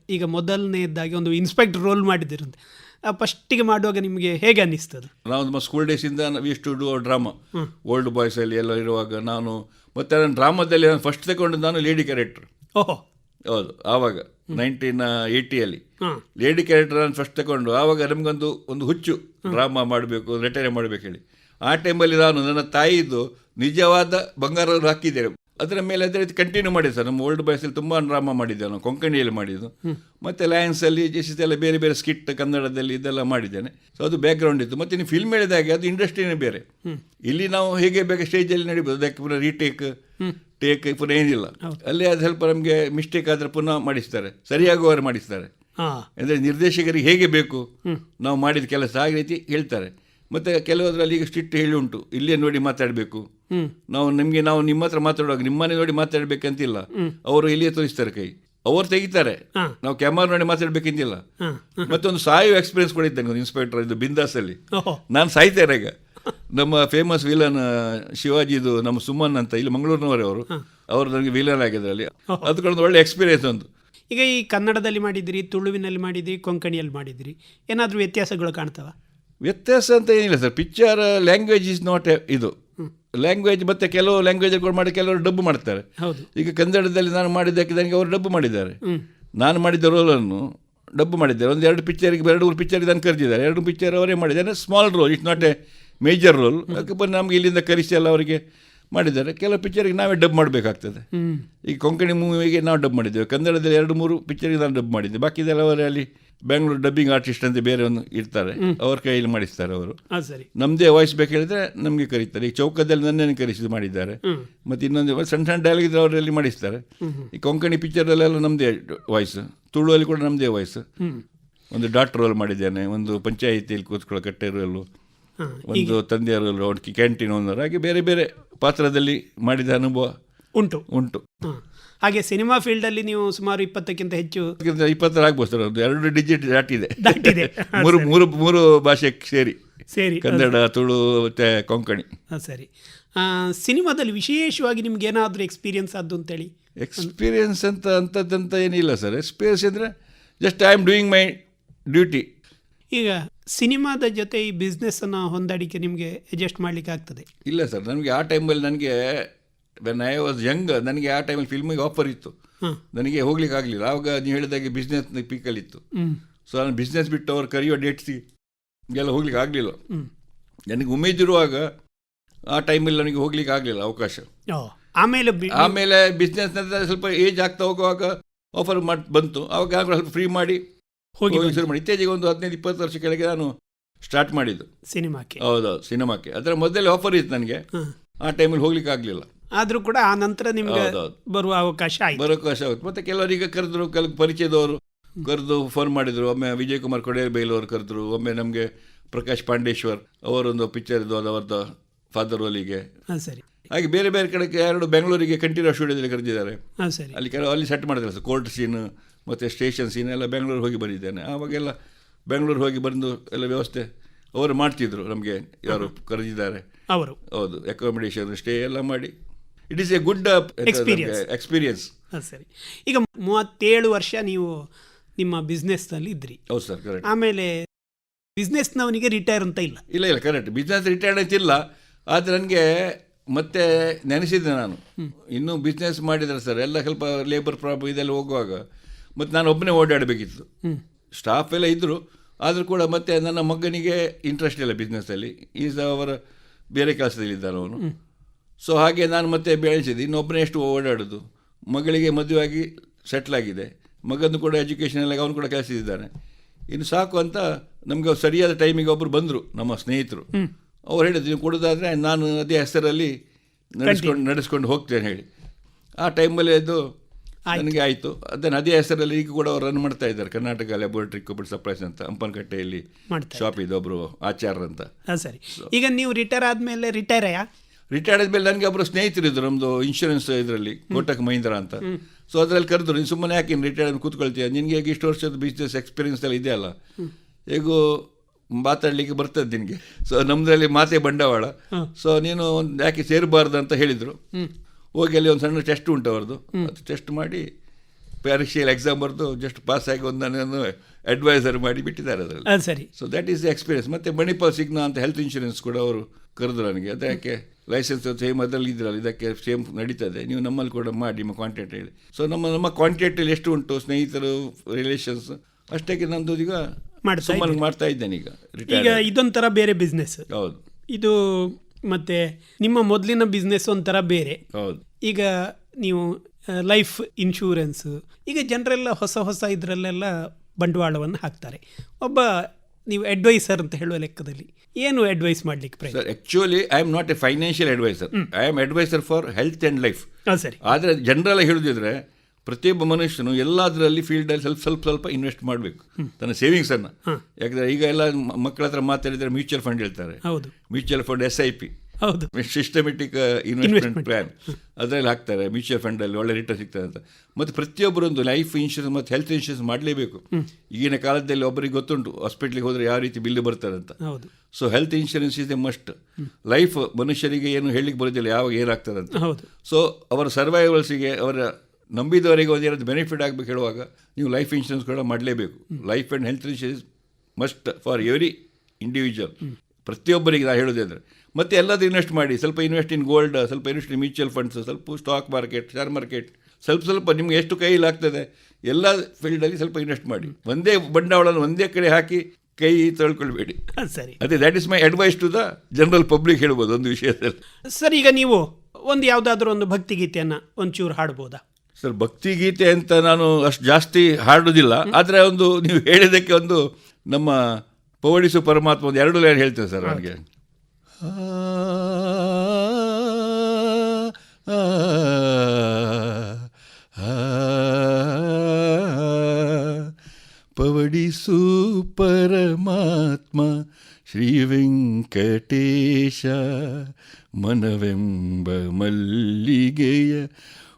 ಈಗ ಮೊದಲನೇದಾಗಿ ಒಂದು ಇನ್ಸ್ಪೆಕ್ಟ್ ರೋಲ್ ಮಾಡಿದಿರಂತೆ ಫಸ್ಟಿಗೆ ಮಾಡುವಾಗ ನಿಮಗೆ ಹೇಗೆ ಅನ್ನಿಸ್ತದೆ? ನಾವು ನಮ್ಮ ಸ್ಕೂಲ್ ಡೇಸಿಂದ ನಾವು ಇಷ್ಟು ಡೂ ಡ್ರಾಮಾ ಓಲ್ಡ್ ಬಾಯ್ಸಲ್ಲಿ ಎಲ್ಲ ಇರುವಾಗ ನಾನು ಮತ್ತೆ ನಾನು ಡ್ರಾಮಾದಲ್ಲಿ ನಾನು ಫಸ್ಟ್ ತಗೊಂಡು ನಾನು ಲೇಡಿ ಕ್ಯಾರೆಕ್ಟರ್ ಓಹೋ. ಹೌದು ಆವಾಗ ನೈನ್ಟೀನ್ ಏಯ್ಟಿಯಲ್ಲಿ ಲೇಡಿ ಕ್ಯಾರೆಕ್ಟರ್ ನಾನು ಫಸ್ಟ್ ತಗೊಂಡು ಆವಾಗ ನಮಗೊಂದು ಒಂದು ಹುಚ್ಚು ಡ್ರಾಮಾ ಮಾಡಬೇಕು ರಿಟೈರ್ ಮಾಡಬೇಕು ಹೇಳಿ. ಆ ಟೈಮಲ್ಲಿ ನಾನು ನನ್ನ ತಾಯಿದು ನಿಜವಾದ ಬಂಗಾರವನ್ನು ಹಾಕಿದ್ದೇವೆ ಅದರ ಮೇಲೆ ಅದೇ ರೀತಿ ಕಂಟಿನ್ಯೂ ಮಾಡಿದೆ ಸರ್. ನಮ್ಮ ಓಲ್ಡ್ ಬಾಯ್ಸಲ್ಲಿ ತುಂಬ ಡ್ರಾಮಾ ಮಾಡಿದ್ದೆ ನಾನು ಕೊಂಕಣಿಯಲ್ಲಿ ಮಾಡಿದ್ದು. ಮತ್ತು ಲಯನ್ಸಲ್ಲಿ ಎಲ್ಲ ಬೇರೆ ಬೇರೆ ಸ್ಕಿಟ್ ಕನ್ನಡದಲ್ಲಿ ಇದೆಲ್ಲ ಮಾಡಿದ್ದೇನೆ. ಸೊ ಅದು ಬ್ಯಾಕ್ಗ್ರೌಂಡ್ ಇತ್ತು. ಮತ್ತು ನೀವು ಫಿಲ್ಮ್ ಹೇಳಿದಾಗೆ ಅದು ಇಂಡಸ್ಟ್ರಿನೇ ಬೇರೆ. ಇಲ್ಲಿ ನಾವು ಹೇಗೆ ಬೇಕು ಸ್ಟೇಜಲ್ಲಿ ನಡಿಬೋದು? ಅದಕ್ಕೆ ಪುನಃ ರೀಟೇಕ್ ಟೇಕ್ ಪುನಃ ಏನಿಲ್ಲ. ಅಲ್ಲಿ ಅದು ಸ್ವಲ್ಪ ನಮಗೆ ಮಿಸ್ಟೇಕ್ ಆದರೆ ಪುನಃ ಮಾಡಿಸ್ತಾರೆ. ಸರಿಯಾಗುವವರು ಮಾಡಿಸ್ತಾರೆ. ಅಂದರೆ ನಿರ್ದೇಶಕರಿಗೆ ಹೇಗೆ ಬೇಕು? ನಾವು ಮಾಡಿದ ಕೆಲಸ ಆ ರೀತಿ ಹೇಳ್ತಾರೆ. ಮತ್ತು ಕೆಲವರಲ್ಲಿ ಈಗ ಸ್ಟ್ರಿಕ್ಟ್ ಹೇಳಿ ಉಂಟು. ಇಲ್ಲೇ ನೋಡಿ ಮಾತಾಡಬೇಕು. ನಾವು ನಿಮಗೆ ನಾವು ನಿಮ್ಮ ಹತ್ರ ಮಾತಾಡುವಾಗ ನಿಮ್ಮನೆ ನೋಡಿ ಮಾತಾಡಬೇಕಂತಿಲ್ಲ. ಅವರು ಇಲ್ಲಿಯೇ ತೋರಿಸ್ತಾರೆ ಕೈ. ಅವರು ತೆಗಿತಾರೆ. ನಾವು ಕ್ಯಾಮರಾ ನೋಡಿ ಮಾತಾಡ್ಬೇಕಿಂತಿಲ್ಲ. ಮತ್ತೊಂದು ಸಾಯುವ ಎಕ್ಸ್ಪೀರಿಯನ್ಸ್ ಕೂಡ ಇದ್ದಂಗೆ ಒಂದು ಇನ್ಸ್ಪೆಕ್ಟರ್ ಇದು ಬಿಂದಾಸಲ್ಲಿ. ಅಲ್ಲಿ ನಾನು ಸಾಯ್ತಾರೆ ಈಗ. ನಮ್ಮ ಫೇಮಸ್ ವಿಲನ್ ಶಿವಾಜಿದು ನಮ್ಮ ಸುಮನ್ ಅಂತ ಇಲ್ಲಿ ಮಂಗಳೂರಿನವರೇ ಅವರು. ಅವರು ನನಗೆ ವಿಲನ್ ಆಗಿದ್ರಲ್ಲಿ. ಅದಕ್ಕೊಂದು ಒಳ್ಳೆ ಎಕ್ಸ್ಪೀರಿಯನ್ಸ್ ಒಂದು. ಈಗ ಈ ಕನ್ನಡದಲ್ಲಿ ಮಾಡಿದಿರಿ ತುಳುವಿನಲ್ಲಿ ಮಾಡಿದಿರಿ ಕೊಂಕಣಿಯಲ್ಲಿ ಮಾಡಿದಿರಿ ಏನಾದರೂ ವ್ಯತ್ಯಾಸಗಳು ಕಾಣ್ತವ? ವ್ಯತ್ಯಾಸ ಅಂತ ಏನಿಲ್ಲ sir. Picture language is not ಇದು. ಲ್ಯಾಂಗ್ವೇಜ್ ಮತ್ತೆ ಕೆಲವು ಲ್ಯಾಂಗ್ವೇಜ್ ಕೂಡ ಮಾಡಿ ಕೆಲವರು ಡಬ್ ಮಾಡ್ತಾರೆ. ಈಗ ಕನ್ನಡದಲ್ಲಿ ನಾನು ಮಾಡಿದ್ದಕ್ಕೆ ನನಗೆ ಅವರು ಡಬ್ ಮಾಡಿದ್ದಾರೆ. ನಾನು ಮಾಡಿದ್ದ ರೋಲನ್ನು ಡಬ್ ಮಾಡಿದ್ದಾರೆ. ಒಂದು ಎರಡು ಪಿಕ್ಚರ್ಗೆ ಎರಡು ಮೂರು ಪಿಕ್ಚರ್ ನಾನು ಕರೆದಿದ್ದಾರೆ. ಎರಡು ಪಿಕ್ಚರ್ ಅವರೇ ಮಾಡಿದ್ದಾರೆ. Small role it's not a major role ಅದಕ್ಕೆ ಬಂದು ನಮಗೆ ಇಲ್ಲಿಂದ ಕರೆಸಿ ಎಲ್ಲ ಅವರಿಗೆ ಮಾಡಿದ್ದಾರೆ. ಕೆಲವು ಪಿಕ್ಚರಿಗೆ ನಾವೇ ಡಬ್ ಮಾಡಬೇಕಾಗ್ತದೆ. ಈಗ ಕೊಂಕಣಿ ಮೂವಿಗೆ ನಾವು ಡಬ್ ಮಾಡಿದ್ದೇವೆ. ಕನ್ನಡದಲ್ಲಿ ಎರಡು ಮೂರು ಪಿಕ್ಚರ್ಗೆ ನಾನು ಡಬ್ ಮಾಡಿದ್ದೆ. ಬಾಕಿದೆಲ್ಲ ಅವರೇ ಅಲ್ಲಿ ಬೆಂಗಳೂರು ಡಬ್ಬಿಂಗ್ ಆರ್ಟಿಸ್ಟ್ ಅಂತ ಬೇರೆ ಒಂದು ಇರ್ತಾರೆ ಅವ್ರ ಕೈಯಲ್ಲಿ ಮಾಡಿಸ್ತಾರೆ ಅವರು. ನಮ್ದೇ ನಮ್ಮದೇ ವಾಯ್ಸ್ ಬೇಕೇಳಿದ್ರೆ ನಮಗೆ ಕರೀತಾರೆ. ಈ ಚೌಕದಲ್ಲಿ ನನ್ನೇನು ಕರೆಸಿ ಮಾಡಿದ್ದಾರೆ. ಮತ್ತೆ ಇನ್ನೊಂದು ಸಣ್ಣ ಸಣ್ಣ ಡೈಲಾಗ್ ಇದ್ರೆ ಅವರಲ್ಲಿ ಮಾಡಿಸ್ತಾರೆ. ಈ ಕೊಂಕಣಿ ಪಿಕ್ಚರಲ್ಲೆಲ್ಲ ನಮ್ಮದೇ ವಾಯ್ಸ್ ತುಳುವಲ್ಲಿ ಕೂಡ ನಮ್ದೇ ವಾಯ್ಸ್ ಒಂದು ಡಾಕ್ಟರ್ ರೋಲ್ ಮಾಡಿದ್ದೇನೆ. ಒಂದು ಪಂಚಾಯಿತಿಯಲ್ಲಿ ಕೂತ್ಕೊಳ್ಳೋ ಕಟ್ಟೆ ರೋಲು ಒಂದು ತಂದೆಯ ರೋಲ್ ಕ್ಯಾಂಟೀನ್ ಓನರ್ ಹಾಗೆ ಬೇರೆ ಬೇರೆ ಪಾತ್ರದಲ್ಲಿ ಮಾಡಿದ ಅನುಭವ. ಉಂಟು. ಉಂಟು. ಹಾಗೆ ಸಿನಿಮಾ ಫೀಲ್ಡಲ್ಲಿ ನೀವು ಸುಮಾರು ಇಪ್ಪತ್ತಕ್ಕಿಂತ ಹೆಚ್ಚು ಇಪ್ಪತ್ತರಾಗ್ಬೋದು ಇಪ್ಪತ್ತರ ಸರ್. ಒಂದು ಎರಡು ಡಿಜಿಟ್ ದಾಟಿದೆ. ದಾಟಿದೆ. ಮೂರು ಮೂರು ಮೂರು ಭಾಷೆ ಸೇರಿ. ಸೇರಿ. ಕನ್ನಡ ತುಳು ಮತ್ತು ಕೊಂಕಣಿ. ಸರಿ. ಸಿನಿಮಾದಲ್ಲಿ ವಿಶೇಷವಾಗಿ ನಿಮ್ಗೆ ಏನಾದರೂ ಎಕ್ಸ್ಪೀರಿಯನ್ಸ್ ಆದ್ದು ಅಂತೇಳಿ? ಎಕ್ಸ್ಪೀರಿಯನ್ಸ್ ಅಂತ ಅಂಥದ್ದಂತ ಏನಿಲ್ಲ ಸರ್. ಎಕ್ಸ್ಪೀರಿಯನ್ಸ್ ಅಂದರೆ just I am doing my duty ಈಗ ಸಿನಿಮಾದ ಜೊತೆ ಈ ಬಿಸ್ನೆಸ್ಸನ್ನು ಹೊಂದಾಣಿಕೆ ನಿಮಗೆ ಅಡ್ಜಸ್ಟ್ ಮಾಡಲಿಕ್ಕೆ ಆಗ್ತದೆ. ಇಲ್ಲ ಸರ್. ನನಗೆ ಆ ಟೈಮಲ್ಲಿ ನನಗೆ ವೆನ್ ಐ ವಾಸ್ ಯಂಗ್ ನನಗೆ ಆ ಟೈಮಲ್ಲಿ ಫಿಲ್ಮಿಗೆ ಆಫರ್ ಇತ್ತು. ನನಗೆ ಹೋಗ್ಲಿಕ್ಕೆ ಆಗಲಿಲ್ಲ. ಆವಾಗ ನೀವು ಹೇಳಿದಾಗೆ ಬಿಸ್ನೆಸ್ ಪೀಕಲ್ಲಿತ್ತು ಸೊ ನಾನು ಬಿಸ್ನೆಸ್ ಬಿಟ್ಟು ಅವ್ರು ಕರೆಯೋ ಡೇಟ್ಸಿ ಎಲ್ಲ ಹೋಗ್ಲಿಕ್ಕೆ ಆಗಲಿಲ್ಲ. ನನಗೆ ಉಮೇದಿರುವಾಗ ಆ ಟೈಮಲ್ಲಿ ನನಗೆ ಹೋಗ್ಲಿಕ್ಕೆ ಆಗಲಿಲ್ಲ ಅವಕಾಶ. ಆಮೇಲೆ ಆಮೇಲೆ ಬಿಸ್ನೆಸ್ ಸ್ವಲ್ಪ ಏಜ್ ಆಗ್ತಾ ಹೋಗುವಾಗ ಆಫರ್ ಮಾಡಿ ಬಂತು. ಆವಾಗ ಸ್ವಲ್ಪ ಫ್ರೀ ಮಾಡಿ ಹೋಗಿ ಶುರು ಮಾಡಿ. ಇತ್ತೀಚೆಗೆ ಒಂದು ಹದಿನೈದು ಇಪ್ಪತ್ತು ವರ್ಷ ಕೆಳಗೆ ನಾನು ಸ್ಟಾರ್ಟ್ ಮಾಡಿದ್ದು. ಸಿನಿಮಾಕ್ಕೆ ಹೌದೌದು ಸಿನಿಮಾಕ್ಕೆ ಅದರ ಮೊದಲೇ ಆಫರ್ ಇತ್ತು ನನಗೆ. ಆ ಟೈಮಲ್ಲಿ ಹೋಗ್ಲಿಕ್ಕೆ ಆಗಲಿಲ್ಲ. ಆದರೂ ಕೂಡ ಆ ನಂತರ ನಿಮ್ಗೆ. ಬರುವ ಅವಕಾಶ ಬರೋ ಅವಕಾಶ ಆಗುತ್ತೆ. ಮತ್ತೆ ಕೆಲವರಿಗೆ ಕರೆದ್ರು ಕೆಲವು ಪರಿಚಯದವರು ಕರೆದು ಫೋನ್ ಮಾಡಿದರು. ಒಮ್ಮೆ ವಿಜಯ್ ಕುಮಾರ್ ಕೊಡೇರ್ ಬೈಲವರು ಕರೆದ್ರು. ಒಮ್ಮೆ ನಮಗೆ ಪ್ರಕಾಶ್ ಪಾಂಡೇಶ್ವರ್ ಅವರೊಂದು ಪಿಕ್ಚರ್ ಇದು ಅವರದ್ದು ಫಾದರ್ ಓಲಿಗೆ ಹಾಂ ಸರಿ. ಹಾಗೆ ಬೇರೆ ಬೇರೆ ಕಡೆ ಎರಡು ಬೆಂಗಳೂರಿಗೆ ಕಂಟಿನ್ಯೂ ಸ್ಟುಡಿಯೋದಲ್ಲಿ ಕರೆದಿದ್ದಾರೆ. ಹಾಂ ಸರಿ. ಅಲ್ಲಿ ಕೆಲವು ಅಲ್ಲಿ ಸೆಟ್ ಮಾಡಿದ್ದಾರೆ ಸರ್. ಕೋರ್ಟ್ ಸೀನ್ ಮತ್ತು ಸ್ಟೇಷನ್ ಸೀನ್ ಎಲ್ಲ ಬೆಂಗಳೂರು ಹೋಗಿ ಬಂದಿದ್ದೇನೆ. ಆವಾಗೆಲ್ಲ ಬೆಂಗಳೂರು ಹೋಗಿ ಬಂದು ಎಲ್ಲ ವ್ಯವಸ್ಥೆ ಅವರು ಮಾಡ್ತಿದ್ರು ನಮಗೆ ಯಾರು ಕರೆದಿದ್ದಾರೆ. ಅವರು. ಹೌದು ಅಕಾಮಿಡೇಷನ್ ಸ್ಟೇ ಎಲ್ಲ ಮಾಡಿ. It is a good experience experience ಹಾಂ ಸರಿ. ಈಗ ಮೂವತ್ತೇಳು ವರ್ಷ ನೀವು ನಿಮ್ಮ ಬಿಸ್ನೆಸ್ನಲ್ಲಿ ಇದ್ರಿ. ಹೌದು ಸರ್ ಕರೆಕ್ಟ್ ಆಮೇಲೆ ಬಿಸ್ನೆಸ್ನವನಿಗೆ ರಿಟೈರ್ ಅಂತ ಇಲ್ಲ. ಇಲ್ಲ ಇಲ್ಲ ಕರೆಕ್ಟ್ ಬಿಸ್ನೆಸ್ ರಿಟೈರ್ಡ್ ಅಂತಿಲ್ಲ ಆದರೆ ನನಗೆ ಮತ್ತೆ ನೆನೆಸಿದ್ದೆ ನಾನು. ಇನ್ನೂ ಬಿಸ್ನೆಸ್ ಮಾಡಿದರೆ ಸರ್ ಎಲ್ಲ ಸ್ವಲ್ಪ ಲೇಬರ್ ಪ್ರಾಬ್ಲಮ್ ಇದೆಲ್ಲ ಹೋಗುವಾಗ ಮತ್ತು ನಾನು ಒಬ್ಬನೇ ಓಡಾಡಬೇಕಿತ್ತು. ಹ್ಞೂ ಸ್ಟಾಫ್ ಎಲ್ಲ ಇದ್ದರು ಆದರೂ ಕೂಡ ಮತ್ತೆ ನನ್ನ ಮಗನಿಗೆ ಇಂಟ್ರೆಸ್ಟ್ ಇಲ್ಲ ಬಿಸ್ನೆಸ್ಸಲ್ಲಿ ಈಸ್ ಅವರ ಬೇರೆ ಕೆಲಸದಲ್ಲಿದ್ದಾನೆ ಅವನು. ಸೊ ಹಾಗೆ ನಾನು ಮತ್ತೆ ಬೆಳೆಸಿದೆ ಇನ್ನೊಬ್ಬನೇ ಎಷ್ಟು ಓಡಾಡೋದು. ಮಗಳಿಗೆ ಮದುವೆಯಾಗಿ ಸೆಟ್ಲ್ ಆಗಿದೆ. ಮಗಂದು ಕೂಡ ಎಜುಕೇಷನ್ ಎಲ್ಲ ಅವನು ಕೂಡ ಕೆಲಸದಿದ್ದಾನೆ ಇನ್ನು ಸಾಕು ಅಂತ ನಮಗೆ ಸರಿಯಾದ ಟೈಮಿಗೆ ಒಬ್ಬರು ಬಂದರು ನಮ್ಮ ಸ್ನೇಹಿತರು. ಅವ್ರು ಹೇಳಿದ್ರು ನೀವು ಕೊಡೋದಾದರೆ ನಾನು ಅದೇ ಹೆಸರಲ್ಲಿ ನಡೆಸ್ಕೊಂಡು ನಡೆಸ್ಕೊಂಡು ಹೋಗ್ತೇನೆ ಹೇಳಿ. ಆ ಟೈಮಲ್ಲಿ ಅದು ನನಗೆ ಆಯಿತು. ಅದನ್ನು ಅದೇ ಹೆಸರಲ್ಲಿ ಈಗ ಕೂಡ ಅವ್ರು ರನ್ ಮಾಡ್ತಾ ಇದ್ದಾರೆ. ಕರ್ನಾಟಕ ಲ್ಯಾಬೋರೇಟರಿ ಕೊಬ್ಬರಿ ಸಪ್ಲೈಸ್ ಅಂತ ಅಂಪನಕಟ್ಟೆಯಲ್ಲಿ ಶಾಪ್ ಇದೆ ಒಬ್ಬರು ಆಚಾರ್ಯ ಅಂತ. ಸರಿ. ಈಗ ನೀವು ರಿಟೈರ್ ಆದಮೇಲೆ ರಿಟೈರ್ ಆಯಾ ರಿಟೈರ್ಡ್ ಆದಮೇಲೆ ನನಗೆ ಒಬ್ಬರು ಸ್ನೇಹಿತರು ಇದ್ರು ನಮ್ಮದು ಇನ್ಶೂರೆನ್ಸ್ ಇದರಲ್ಲಿ ಕೋಟಕ್ ಮಹೀಂದ್ರ ಅಂತ. ಸೊ ಅದರಲ್ಲಿ ಕರೆದ್ರು ನೀನು ಸುಮ್ಮನೆ ಯಾಕೆ ರಿಟೈರ್ಡ್ ಕೂತ್ಕೊಳ್ತೀಯ? ನಿನಗೆ ಈಗ ಇಷ್ಟು ವರ್ಷದ ಬಿಸ್ನೆಸ್ ಎಕ್ಸ್ಪೀರಿಯನ್ಸ್ ಎಲ್ಲ ಇದೆಯಲ್ಲ ಹೇಗೂ ಮಾತಾಡಲಿಕ್ಕೆ ಬರ್ತದೆ ನಿನಗೆ. ಸೊ ನಮ್ಮದ್ರಲ್ಲಿ ಮಾತೆ ಬಂಡವಾಳ. ಸೊ ನೀನು ಒಂದು ಯಾಕೆ ಸೇರಬಾರ್ದು ಅಂತ ಹೇಳಿದರು. ಹೋಗಿ ಅಲ್ಲಿ ಒಂದು ಸಣ್ಣ ಟೆಸ್ಟ್ ಉಂಟು ಅವ್ರದ್ದು ಅದು ಟೆಸ್ಟ್ ಮಾಡಿ ಪರೀಕ್ಷೆಯಲ್ಲಿ ಎಕ್ಸಾಮ್ ಬರೆದು ಜಸ್ಟ್ ಪಾಸ್ ಆಗಿ ಒಂದು ನನ್ನನ್ನು ಅಡ್ವೈಸರ್ ಮಾಡಿ ಬಿಟ್ಟಿದ್ದಾರೆ ಅದರಲ್ಲಿ. ಅದು ಸರಿ. So that is the experience ಮತ್ತು ಮಣಿಪಾಲ್ ಸಿಗ್ನಾ ಅಂತ ಹೆಲ್ತ್ ಇನ್ಶೂರೆನ್ಸ್ ಕೂಡ ಅವರು ಕರೆದ್ರು ನನಗೆ. ಅದಕ್ಕೆ ಲೈಸೆನ್ಸ್ ಸೇಮ್ ಅದರಲ್ಲಿ ಇದ್ರಲ್ಲ ಇದಕ್ಕೆ ಸೇಮ್ ನಡೀತದೆ ನೀವು ನಮ್ಮಲ್ಲಿ ಕೂಡ ಮಾಡಿ ನಿಮ್ಮ ಕಾಂಟ್ಯಾಕ್ಟ್ ಹೇಳಿ. ಸೊ ನಮ್ಮ ನಮ್ಮ ಕಾಂಟ್ಯಾಕ್ಟಲ್ಲಿ ಎಷ್ಟು ಉಂಟು ಸ್ನೇಹಿತರು ರಿಲೇಷನ್ಸ್ ಅಷ್ಟಕ್ಕೆ ನಂದು ಈಗ ಮಾಡ್ತಾ ಸುಮ್ಮನೆ ಮಾಡ್ತಾ ಇದ್ದೇನೆ ಈಗ ಈಗ ಇದೊಂಥರ ಬೇರೆ ಬಿಸ್ನೆಸ್ ಹೌದು. ಇದು ಮತ್ತೆ ನಿಮ್ಮ ಮೊದಲಿನ ಬಿಸ್ನೆಸ್ ಒಂಥರ ಬೇರೆ. ಹೌದು. ಈಗ ನೀವು ಲೈಫ್ ಇನ್ಶೂರೆನ್ಸ್ ಈಗ ಜನರೆಲ್ಲ ಹೊಸ ಹೊಸ ಇದರಲ್ಲೆಲ್ಲ ಬಂಡವಾಳವನ್ನು ಹಾಕ್ತಾರೆ. ಒಬ್ಬ ನೀವು ಅಡ್ವೈಸರ್ ಅಂತ ಹೇಳುವ ಲೆಕ್ಕದಲ್ಲಿ. ಏನು ಅಡ್ವೈಸ್ ಮಾಡ್ಲಿಕ್ಕೆ ಪ್ರಯತ್ನ? Sir actually I am not a financial advisor I am advisor for health and life ಸರಿ. ಆದರೆ ಜನರಲ್ಲ ಹೇಳುದಿದ್ರೆ ಪ್ರತಿಯೊಬ್ಬ ಮನುಷ್ಯನು ಎಲ್ಲದರಲ್ಲಿ ಫೀಲ್ಡಲ್ಲಿ ಸ್ವಲ್ಪ ಸ್ವಲ್ಪ ಸ್ವಲ್ಪ ಇನ್ವೆಸ್ಟ್ ಮಾಡಬೇಕು. ತನ್ನ ಸೇವಿಂಗ್ಸನ್ನು ಯಾಕಂದರೆ ಈಗ ಎಲ್ಲ ಮಕ್ಕಳ ಹತ್ರ ಮಾತಾಡಿದರೆ ಮ್ಯೂಚುವಲ್ ಫಂಡ್ ಹೇಳ್ತಾರೆ. ಹೌದು. Mutual fund S I P ಹೌದು. ಸಿಸ್ಟಮೆಟಿಕ್ ಇನ್ವೆಸ್ಟ್ಮೆಂಟ್ ಪ್ಲಾನ್ ಅದರಲ್ಲಿ ಹಾಕ್ತಾರೆ ಮ್ಯೂಚುವಲ್ ಫಂಡಲ್ಲಿ ಒಳ್ಳೆ ರಿಟರ್ನ್ ಸಿಗ್ತದೆ ಅಂತ. ಮತ್ತು ಪ್ರತಿಯೊಬ್ಬರೊಂದು ಲೈಫ್ ಇನ್ಶೂರೆನ್ಸ್ ಮತ್ತು ಹೆಲ್ತ್ ಇನ್ಶೂರೆನ್ಸ್ ಮಾಡಲೇಬೇಕು. ಈಗಿನ ಕಾಲದಲ್ಲಿ ಒಬ್ಬರಿಗೆ ಗೊತ್ತುಂಟು ಹಾಸ್ಪಿಟ್ಲಿಗೆ ಹೋದರೆ ಯಾವ ರೀತಿ ಬಿಲ್ ಬರ್ತಾರೆ ಅಂತ. ಹೌದು. So health insurance is a must life ಮನುಷ್ಯರಿಗೆ ಏನು ಹೇಳಲಿಕ್ಕೆ ಬರೋದಿಲ್ಲ ಯಾವಾಗ ಏನಾಗ್ತದೆ ಅಂತ. ಹೌದು. ಸೊ ಅವರ ಸರ್ವೈವಲ್ಸಿಗೆ ಅವರ ನಂಬಿದವರಿಗೆ ಒಂದು ಏನಾದರೂ ಬೆನಿಫಿಟ್ ಆಗಬೇಕು ಹೇಳುವಾಗ ನೀವು ಲೈಫ್ ಇನ್ಶೂರೆನ್ಸ್ ಕೂಡ ಮಾಡಲೇಬೇಕು. Life and health insurance must for every individual ಪ್ರತಿಯೊಬ್ಬರಿಗೆ ನಾನು ಹೇಳೋದೇ ಅಂದರೆ ಮತ್ತೆ ಎಲ್ಲದೂ ಇನ್ವೆಸ್ಟ್ ಮಾಡಿ ಸ್ವಲ್ಪ ಇನ್ವೆಸ್ಟ್ ಇನ್ ಗೋಲ್ಡ್ ಸ್ವಲ್ಪ ಇನ್ವೆಸ್ಟ್ ಇನ್ ಮ್ಯೂಚುವಲ್ ಫಂಡ್ಸ್ ಸ್ವಲ್ಪ ಸ್ಟಾಕ್ ಮಾರ್ಕೆಟ್ ಶೇರ್ ಮಾರ್ಕೆಟ್ ಸ್ವಲ್ಪ ಸ್ವಲ್ಪ ನಿಮ್ಗೆ ಎಷ್ಟು ಕೈಯಲ್ಲಿ ಆಗ್ತದೆ ಎಲ್ಲ ಫೀಲ್ಡಲ್ಲಿ ಸ್ವಲ್ಪ ಇನ್ವೆಸ್ಟ್ ಮಾಡಿ. ಒಂದೇ ಬಂಡವಾಳನ ಒಂದೇ ಕಡೆ ಹಾಕಿ ಕೈ ತೊಳ್ಕೊಳ್ಬೇಡಿ. ಸರಿ. ಅದೇ that is my advice to the general public ಹೇಳ್ಬೋದು ಒಂದು ವಿಷಯದಲ್ಲಿ. ಸರ್ ಈಗ ನೀವು ಒಂದು ಯಾವುದಾದ್ರೂ ಒಂದು ಭಕ್ತಿಗೀತೆಯನ್ನು ಒಂಚೂರು ಹಾಡ್ಬೋದಾ? ಸರ್ ಭಕ್ತಿಗೀತೆ ಅಂತ ನಾನು ಅಷ್ಟು ಜಾಸ್ತಿ ಹಾಡೋದಿಲ್ಲ. ಆದರೆ ಒಂದು ನೀವು ಹೇಳಿದ್ದಕ್ಕೆ ಒಂದು ನಮ್ಮ ಪವಡಿಸು ಪರಮಾತ್ಮ ಒಂದು ಎರಡು ಲೈನ್ ಹೇಳ್ತೇನೆ ಸರ್ ನನಗೆ ಪವಡಿಸು ಪರಮಾತ್ಮ ಶ್ರೀ ವೆಂಕಟೇಶ ಮನವೆಂಬ ಮಲ್ಲಿಗೆಯ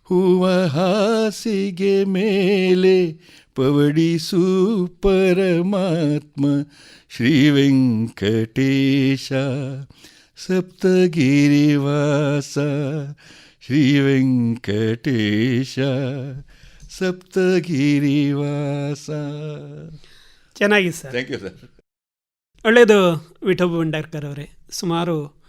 ಹೂವ ಹಾಸಿಗೆ ಮೇಲೆ ಪವಡಿಸು ಪರಮಾತ್ಮ ಶ್ರೀ ವೆಂಕಟೇಶ ಸಪ್ತಗಿರಿವಾಸ ಶ್ರೀ ವೆಂಕಟೇಶ ಸಪ್ತಗಿರಿವಾಸ. ಚೆನ್ನಾಗಿ ಸರ್. ಥ್ಯಾಂಕ್ ಯು ಸರ್ ಒಳ್ಳೆಯದು ವಿಠೋಬ ಭಂಡಾರ್ಕರ್ ಅವರೇ. ಸುಮಾರು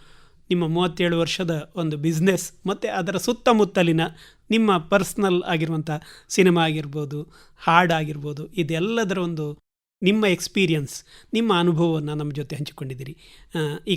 ನಿಮ್ಮ ಮೂವತ್ತೇಳು ವರ್ಷದ ಒಂದು ಬಿಸ್ನೆಸ್ ಮತ್ತು ಅದರ ಸುತ್ತಮುತ್ತಲಿನ ನಿಮ್ಮ ಪರ್ಸ್ನಲ್ ಆಗಿರುವಂಥ ಸಿನಿಮಾ ಆಗಿರ್ಬೋದು ಹಾಡಾಗಿರ್ಬೋದು ಇದೆಲ್ಲದರ ಒಂದು ನಿಮ್ಮ ಎಕ್ಸ್ಪೀರಿಯನ್ಸ್, ನಿಮ್ಮ ಅನುಭವವನ್ನು ನಮ್ಮ ಜೊತೆ ಹಂಚಿಕೊಂಡಿದ್ದೀರಿ. ಈ